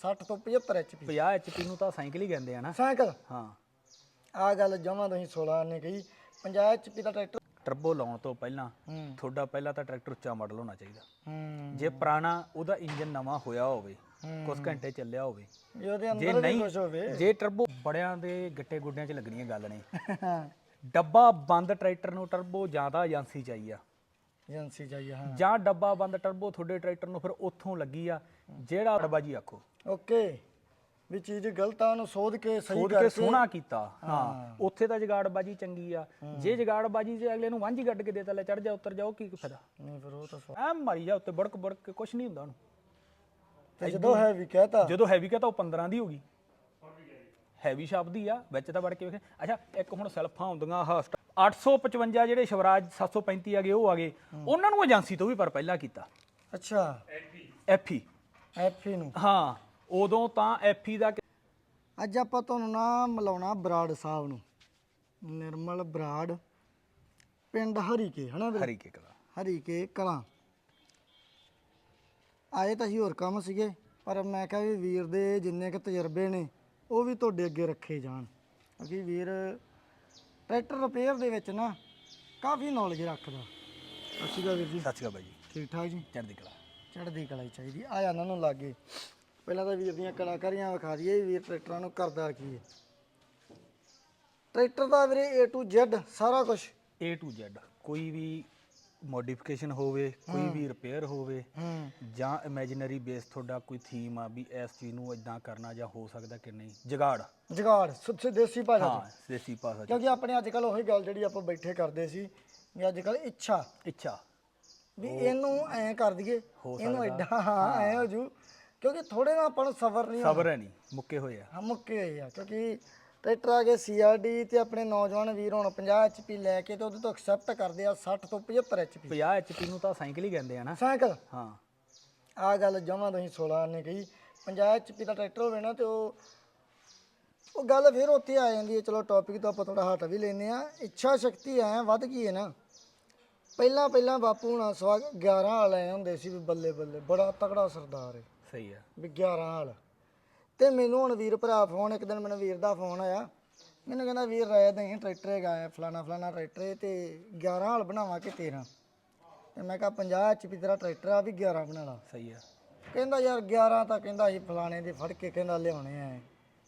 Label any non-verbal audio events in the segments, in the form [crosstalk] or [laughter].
60 ਤੋਂ 75 HP 50 HP ਨੂੰ ਤਾਂ ਸਾਈਕਲ ਹੀ ਕਹਿੰਦੇ ਆ ਨਾ। ਸਾਈਕਲ? ਹਾਂ। ਆ ਗੱਲ ਜਮਾ ਤੁਸੀਂ 16 ਨੇ ਕਹੀ। 50 ਐਚਪੀ ਦਾ ਟਰੈਕਟਰ? ਟਰਬੋ ਲਾਉਣ ਤੋਂ ਪਹਿਲਾਂ ਹੂੰ। ਤੁਹਾਡਾ ਪਹਿਲਾਂ ਤਾਂ ਟਰੈਕਟਰ ਉੱਚਾ ਮਾਡਲ ਹੋਣਾ ਚਾਹੀਦਾ। ਹੂੰ। ਜੇ ਪੁਰਾਣਾ ਉਹਦਾ ਇੰਜਨ ਨਵਾਂ ਹੋਇਆ ਹੋਵੇ ਕੁਝ ਘੰਟੇ ਚੱਲਿਆ ਹੋਵੇ ਜੇ ਉਹਦੇ ਜੇ ਅੰਦਰ ਵੀ ਨਹੀਂ ਕੁਝ ਹੋਵੇ। ਜੇ ਟਰਬੋ ਬੜਿਆਂ ਦੇ ਗੱਟੇ ਗੁੱਡਿਆਂ 'ਚ ਲੱਗਣੀਆਂ ਗੱਲ ਨਹੀਂ ਡੱਬਾ ਬੰਦ ਟਰੈਕਟਰ ਨੂੰ ਟਰਬੋ ਜ਼ਿਆਦਾ ਏਜੰਸੀ ਚਾਹੀਆ। ਏਜੰਸੀ ਚਾਹੀਏ ਹਾਂ। ਜਾਂ ਡੱਬਾ ਬੰਦ ਟਰਬੋ ਤੁਹਾਡੇ ਟਰੈਕਟਰ ਨੂੰ ਫਿਰ ਉੱਥੋਂ ਲੱਗੀ ਆ ਜਿਹੜਾ ਡੱਬਾ ਜੀ ਆਖੋ। ਓਕੇ। ਵੀ ਚੀਜ਼ ਗਲਤ ਆ ਉਹਨੂੰ ਸੋਧ ਕੇ ਸਹੀ ਸੋਧ ਕੇ ਸੋਹਣਾ ਕੀਤਾ। ਹਾਂ ਉੱਥੇ ਤਾਂ ਜਗਾੜਬਾਜੀ ਚੰਗੀ ਆ। ਜੇ ਜਗਾੜਬਾਜੀ ਜੇ ਅਗਲੇ ਨੂੰ ਵਾਂਝੀ ਗੱਡ ਕੇ ਦੇਤਾ ਲੈ ਚੜ ਜਾ ਉੱਤਰ ਜਾਓ ਕੀ ਫਾਇਦਾ? ਨਹੀਂ ਫਿਰ ਉਹ ਤਾਂ ਸਵਾ- ਐ ਮਾਰੀ ਜਾ ਉੱਤੇ ਬੜਕ ਬੜਕ ਕੇ ਕੁਛ ਨਹੀਂ ਹੁੰਦਾ ਉਹਨੂੰ। ਤੇ ਜਦੋਂ ਹੈ ਵੀ ਕਹਤਾ। ਜਦੋਂ ਹੈਵੀ ਕਹਤਾ ਉਹ 15 ਦੀ ਹੋ ਗਈ। ਹੈਵੀ ਸ਼ਾਪ ਦੀ ਆ ਵਿੱਚ ਤਾਂ ਵੜ ਕੇ ਵੇਖ। ਅੱਛਾ ਇੱਕ ਹੁਣ ਸੈਲਫਾਂ ਹੁੰਦੀਆਂ ਆਹ 855 ਜਿਹੜੇ ਸ਼ਿਵਰਾਜ 735 ਆ ਗਏ ਉਹ ਆ ਗਏ। ਉਹਨਾਂ ਨੂੰ ਏਜੰਸੀ ਤੋਂ ਵੀ ਪਰ ਪਹਿਲਾਂ ਕੀਤਾ। ਅੱਛਾ। ਐਫੀ ਐਫੀ ਨੂੰ। ਹਾਂ ਉਦੋਂ ਤਾਂ ਐਫੀ ਦਾ ਕਿ- ਅੱਜ ਆਪਾਂ ਤੁਹਾਨੂੰ ਨਾ ਮਿਲਾਉਣਾ ਬਰਾੜ ਸਾਹਿਬ ਨੂੰ। ਨਿਰਮਲ ਬਰਾੜ ਪਿੰਡ ਹਰੀਕੇ ਹਨਾ ਵੀਰੇ? ਹਰੀ ਕੇ ਕਲਾ। ਹਰੀਕੇ ਕਲਾਂ। ਆਏ ਤਾਂ ਅਸੀਂ ਹੋਰ ਕੰਮ ਸੀਗੇ ਪਰ ਮੈਂ ਕਿਹਾ ਵੀ ਵੀਰ ਦੇ ਜਿੰਨੇ ਕੁ ਤਜਰਬੇ ਨੇ ਉਹ ਵੀ ਤੁਹਾਡੇ ਅੱਗੇ ਰੱਖੇ ਜਾਣ। ਕਿਉਂਕਿ ਵੀਰ ਟਰੈਕਟਰ ਰਿਪੇਅਰ ਦੇ ਵਿੱਚ ਨਾ ਕਾਫੀ ਨੌਲੇਜ ਰੱਖਦਾ। ਅਸੀਂ ਵੀਰ ਜੀ। ਸਤਿ ਸ਼੍ਰੀ ਅਕਾਲ ਬਾਈ ਜੀ। ਠੀਕ ਠਾਕ ਜੀ? ਚੜ੍ਹਦੀ ਕਲਾ। ਚੜ੍ਹਦੀ ਕਲਾ ਹੀ ਚਾਹੀਦੀ ਆ। ਜਾਣਾ ਨੂੰ ਲਾਗੇ। ਪਹਿਲਾਂ ਤਾਂ ਵੀਰ ਦੀਆਂ ਕਲਾਕਾਰੀਆਂ ਵਿਖਾ ਦਈਏ ਵੀ ਵੀਰ ਟਰੈਕਟਰਾਂ ਨੂੰ ਕਰਦਾ ਕੀ ਹੈ ਟਰੈਕਟਰ ਦਾ ਵੀਰੇ A to Z ਸਾਰਾ ਕੁਝ A to Z ਕੋਈ ਵੀ ਮੋਡੀਫਿਕੇਸ਼ਨ ਹੋਵੇ ਕੋਈ ਵੀ ਰਿਪੇਅਰ ਹੋਵੇ ਹੂੰ। ਜਾਂ ਇਮੇਜਿਨਰੀ ਬੇਸ ਤੁਹਾਡਾ ਕੋਈ ਥੀਮ ਆ ਵੀ ਇਸ ਚੀਜ਼ ਨੂੰ ਇਦਾਂ ਕਰਨਾ ਜਾਂ ਹੋ ਸਕਦਾ ਕਿ ਨਹੀਂ। ਜਗਾੜ। ਜਗਾੜ ਸੁੱਥੇ ਦੇਸੀ ਭਾਸ਼ਾ ਹਾਂ ਚ ਦੇਸੀ ਭਾਸ਼ਾ ਚ। ਕਿਉਂਕਿ ਆਪਣੇ ਅੱਜ ਕੱਲ ਉਹੀ ਗੱਲ ਜਿਹੜੀ ਆਪਾਂ ਬੈਠੇ ਕਰਦੇ ਸੀ ਵੀ ਅੱਜ ਕੱਲ ਇੱਛਾ। ਇੱਛਾ। ਵੀ ਇਹਨੂੰ ਐਂ ਕਰ ਦਈਏ। ਇਹਨੂੰ ਐਡਾ ਹਾਂ ਐਂ ਹੋ ਜੂ। ਕਿਉਂਕਿ ਥੋੜੇ ਨਾਲ ਆਪਾਂ ਨੂੰ ਸਬਰ ਨਹੀਂ ਸਬਰ ਹੈ ਨਹੀਂ ਮੁੱਕੇ ਹੋਏ ਆ। ਹਾਂ ਮੁੱਕੇ ਹੋਏ ਆ। ਕਿਉਂਕਿ ਟਰੈਕਟਰ ਆ ਗਏ ਸੀਆਰਡੀ ਤੇ ਆਪਣੇ ਨੌਜਵਾਨ ਵੀਰ ਹੁਣ 50 ਐਚਪੀ ਲੈ ਕੇ ਤੇ ਉਹਦੇ ਤੋਂ ਐਕਸੈਪਟ ਕਰਦੇ ਆ 60 ਤੋਂ 75 ਐਚਪੀ 50 ਐਚਪੀ ਨੂੰ ਤਾਂ ਸਾਈਕਲ ਹੀ ਕਹਿੰਦੇ ਆ ਨਾ। ਸਾਈਕਲ? ਹਾਂ। ਆ ਗੱਲ ਜਮਾ ਤੁਸੀਂ 16 ਨੇ ਕਹੀ। 50 ਐਚਪੀ ਦਾ ਟਰੈਕਟਰ ਹੋਵੇ ਨਾ ਤੇ ਉਹ ਉਹ ਗੱਲ ਫਿਰ ਉੱਥੇ ਆ ਜਾਂਦੀ ਹੈ। ਚਲੋ ਟੌਪਿਕ ਤੋਂ ਆਪਾਂ ਥੋੜਾ ਹਟ ਵੀ ਲੈਨੇ ਆ ਇੱਛਾ ਸ਼ਕਤੀ ਐ ਵੱਧ ਗਈ ਹੈ ਨਾ। ਪਹਿਲਾਂ ਪਹਿਲਾਂ ਬਾਪੂ ਹੁਣਾ ਸਵਾ 11 ਵਾਲ ਆਏ ਹੁੰਦੇ ਸੀ ਵੀ ਬੱਲੇ ਬੱਲੇ ਬੜਾ ਤਕੜਾ ਸਰਦਾਰ ਹੈ ਸਹੀ ਆ। ਵੀ 11 ਹਾਲ ਤੇ ਮੈਨੂੰ ਹੁਣ ਵੀਰ ਭਰਾ ਫੋਨ ਇੱਕ ਦਿਨ ਮੈਨੂੰ ਵੀਰ ਦਾ ਫੋਨ ਆਇਆ। ਮੈਨੂੰ ਕਹਿੰਦਾ ਵੀਰ ਰਾਇ ਦਹੀਂ ਟਰੈਕਟਰ ਹੈਗਾ ਹੈ ਫਲਾਣਾ ਫਲਾਣਾ ਟਰੈਕਟਰ ਹੈ ਤੇ 11 ਹਾਲ ਬਣਾਵਾਂ ਕਿ 13 ਤੇ ਮੈਂ ਕਿਹਾ 50 ਐਚਪੀ ਤੇਰਾ ਟਰੈਕਟਰ ਆ ਵੀ 11 ਬਣਾ ਲਾ। ਸਹੀ ਆ। ਕਹਿੰਦਾ ਯਾਰ 11 ਤਾਂ ਕਹਿੰਦਾ ਅਸੀਂ ਫਲਾਣੇ ਦੇ ਫੜ ਕੇ ਕਹਿੰਦਾ ਲਿਆਉਣੇ ਆ।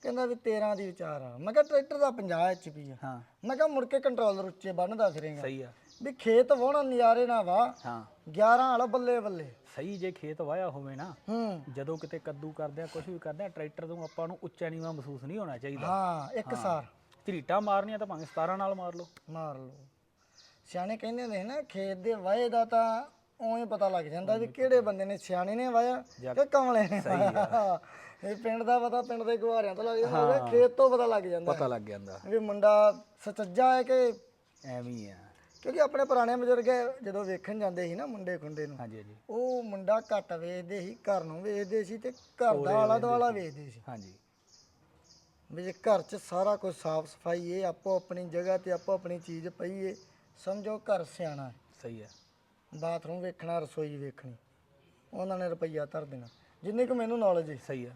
ਕਹਿੰਦਾ ਵੀ 13 ਦੀ ਵਿਚਾਰ ਆ। ਮੈਂ ਕਿਹਾ ਟਰੈਕਟਰ ਦਾ 50 ਐਚਪੀ ਆ। ਹਾਂ। ਮੈਂ ਕਿਹਾ ਮੁੜ ਕੇ ਕੰਟਰੋਲਰ ਉੱਚੇ ਬੰਨਦਾ ਫਿਰੇਗਾ। ਸਹੀ ਆ। ਵੀ ਖੇਤ ਵਾਹਣਾ ਨਜ਼ਾਰੇ ਨਾ ਵਾ। ਹਾਂ। 11 ਹਾਲ ਬੱਲੇ ਬੱਲੇ। ਸਹੀ ਜੇ ਖੇਤ ਵਾਇਆ ਹੋਵੇ ਨਾ ਹੂੰ। ਜਦੋਂ ਕਿਤੇ ਕੱਦੂ ਕਰਦੇ ਆ ਕੁਝ ਵੀ ਕਰਦੇ ਆ ਟਰੈਕਟਰ ਤੋਂ ਆਪਾਂ ਨੂੰ ਉੱਚਾ ਨੀਵਾਂ ਮਹਿਸੂਸ ਨਹੀਂ ਹੋਣਾ ਚਾਹੀਦਾ। ਹਾਂ ਇੱਕ ਸਾਰ। ਝਰੀਟਾਂ ਮਾਰਨੀਆਂ ਤਾਂ ਭਾਵੇਂ 17 ਨਾਲ ਮਾਰ ਲਓ। ਮਾਰ ਲਓ। ਸਿਆਣੇ ਕਹਿੰਦੇ ਹੁੰਦੇ ਸੀ ਨਾ ਖੇਤ ਦੇ ਵਾਏ ਦਾ ਤਾਂ ਉਵੇਂ ਪਤਾ ਲੱਗ ਜਾਂਦਾ ਵੀ ਕਿਹੜੇ ਬੰਦੇ ਨੇ ਸਿਆਣੇ ਨੇ ਵਾਇਆ ਕਿ ਕਮਲੇ ਨੇ ਵਾਇਆ ਇਹ ਪਿੰਡ ਦਾ ਪਤਾ ਪਿੰਡ ਦੇ ਗੁਹਾਰਿਆਂ ਤੋਂ ਲੱਗ ਜਾਂਦਾ ਉਹਦੇ ਖੇਤ ਤੋਂ ਪਤਾ ਲੱਗ ਜਾਂਦਾ। ਪਤਾ ਲੱਗ ਜਾਂਦਾ। ਵੀ ਮੁੰਡਾ ਸੱਚਾ ਹੈ ਕਿ ਐਵੇਂ ਹੀ ਆ। ਕਿਉਂਕਿ ਆਪਣੇ ਪੁਰਾਣੇ ਬਜ਼ੁਰਗ ਜਦੋਂ ਵੇਖਣ ਜਾਂਦੇ ਸੀ ਨਾ ਮੁੰਡੇ ਖੁੰਡੇ ਨੂੰ ਹਾਂਜੀ ਹਾਂਜੀ। ਉਹ ਮੁੰਡਾ ਘੱਟ ਵੇਚਦੇ ਸੀ ਘਰ ਨੂੰ ਵੇਚਦੇ ਸੀ ਤੇ ਘਰ ਦਾ ਆਲਾ ਦੁਆਲਾ ਵੇਚਦੇ ਸੀ। ਹਾਂਜੀ। ਵੀ ਜੇ ਘਰ 'ਚ ਸਾਰਾ ਕੁਝ ਸਾਫ਼ ਸਫ਼ਾਈ ਏ ਆਪੋ ਆਪਣੀ ਜਗ੍ਹਾ ਤੇ ਆਪੋ ਆਪਣੀ ਚੀਜ਼ ਪਈ ਏ ਸਮਝੋ ਘਰ ਸਿਆਣਾ ਹੈ ਸਹੀ ਆ ਬਾਥਰੂਮ ਵੇਖਣਾ ਰਸੋਈ ਵੇਖਣੀ ਉਹਨਾਂ ਨੇ ਰੁਪਈਆ ਧਰ ਦੇਣਾ। ਜਿੰਨੀ ਕੁ ਮੈਨੂੰ ਨੌਲੇਜ ਹੈ ਸਹੀ ਆ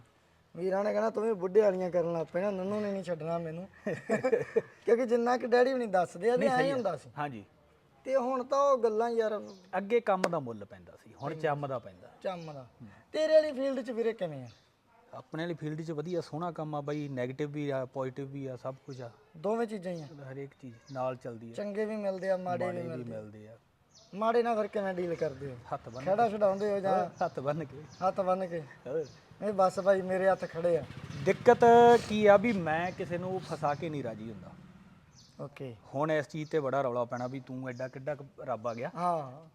ਵੀਰਾਂ ਨੇ ਕਹਿਣਾ ਤੂੰ ਵੀ ਬੁੱਢੇ ਵਾਲੀਆਂ ਕਰਨ ਲੱਗ ਪੈਣਾ ਨੰਨੂ ਨੇ ਨਹੀਂ ਛੱਡਣਾ ਮੈਨੂੰ। [laughs] ਕਿਉਂਕਿ ਜਿੰਨਾ ਕਿ ਡੈਡੀ ਵੀ ਨਹੀਂ ਦੱਸਦੇ ਆ ਵੀ ਐਂ ਹੀ। ਹੁੰਦਾ ਸੀ। ਹਾਂਜੀ। ਤੇ ਹੁਣ ਤਾਂ ਉਹ ਗੱਲਾਂ ਯਾਰ ਅੱਗੇ ਕੰਮ ਦਾ ਮੁੱਲ ਪੈਂਦਾ ਸੀ ਹੁਣ ਚੰਮ ਦਾ ਪੈਂਦਾ। ਚੰਮ ਦਾ। ਤੇਰੇ ਵਾਲੀ ਫੀਲਡ 'ਚ ਵੀਰੇ ਕਿਵੇਂ ਆ? ਆਪਣੇ ਵਾਲੀ ਫੀਲਡ 'ਚ ਵਧੀਆ ਸੋਹਣਾ ਕੰਮ ਆ ਬਾਈ 네ਗੇਟਿਵ ਵੀ ਆ ਪੋਜ਼ਿਟਿਵ ਵੀ ਆ ਸਭ ਕੁਝ ਆ। ਦੋਵੇਂ ਚੀਜ਼ਾਂ ਹੀ ਆ। ਹਰੇਕ ਚੀਜ਼ ਨਾਲ ਚੱਲਦੀ ਆ। ਚੰਗੇ ਵੀ ਮਿਲਦੇ ਆ ਮਾੜੇ ਵੀ ਮਿਲਦੇ ਆ। ਮਾੜੇ ਨਾਲ ਫਿਰ ਕਿਵੇਂ ਡੀਲ ਕਰਦੇ ਹੋ? ਹੱਥ ਬੰਨ ਖੜਾ ਛਡਾਉਂਦੇ ਹੋ ਜਾਂ ਹੱਥ ਬੰਨ ਕੇ। ਹੱਥ ਬੰਨ ਕੇ। ਨਹੀਂ ਬਸ ਭਾਈ ਮੇਰੇ ਹੱਥ ਖੜੇ ਆ। ਦਿੱਕਤ ਕੀ ਆ ਵੀ ਮੈਂ ਕਿਸੇ ਨੂੰ ਫਸਾ ਕੇ ਨਹੀਂ ਰਾਜੀ ਹੁੰਦਾ। ਓਕੇ ਹੁਣ ਇਸ ਚੀਜ਼ ਤੇ ਬੜਾ ਰੌਲਾ ਪੈਣਾ ਵੀ ਤੂੰ ਐਡਾ ਕਿੱਡਾ ਕੁ ਰੱਬ ਆ ਗਿਆ। ਹਾਂ।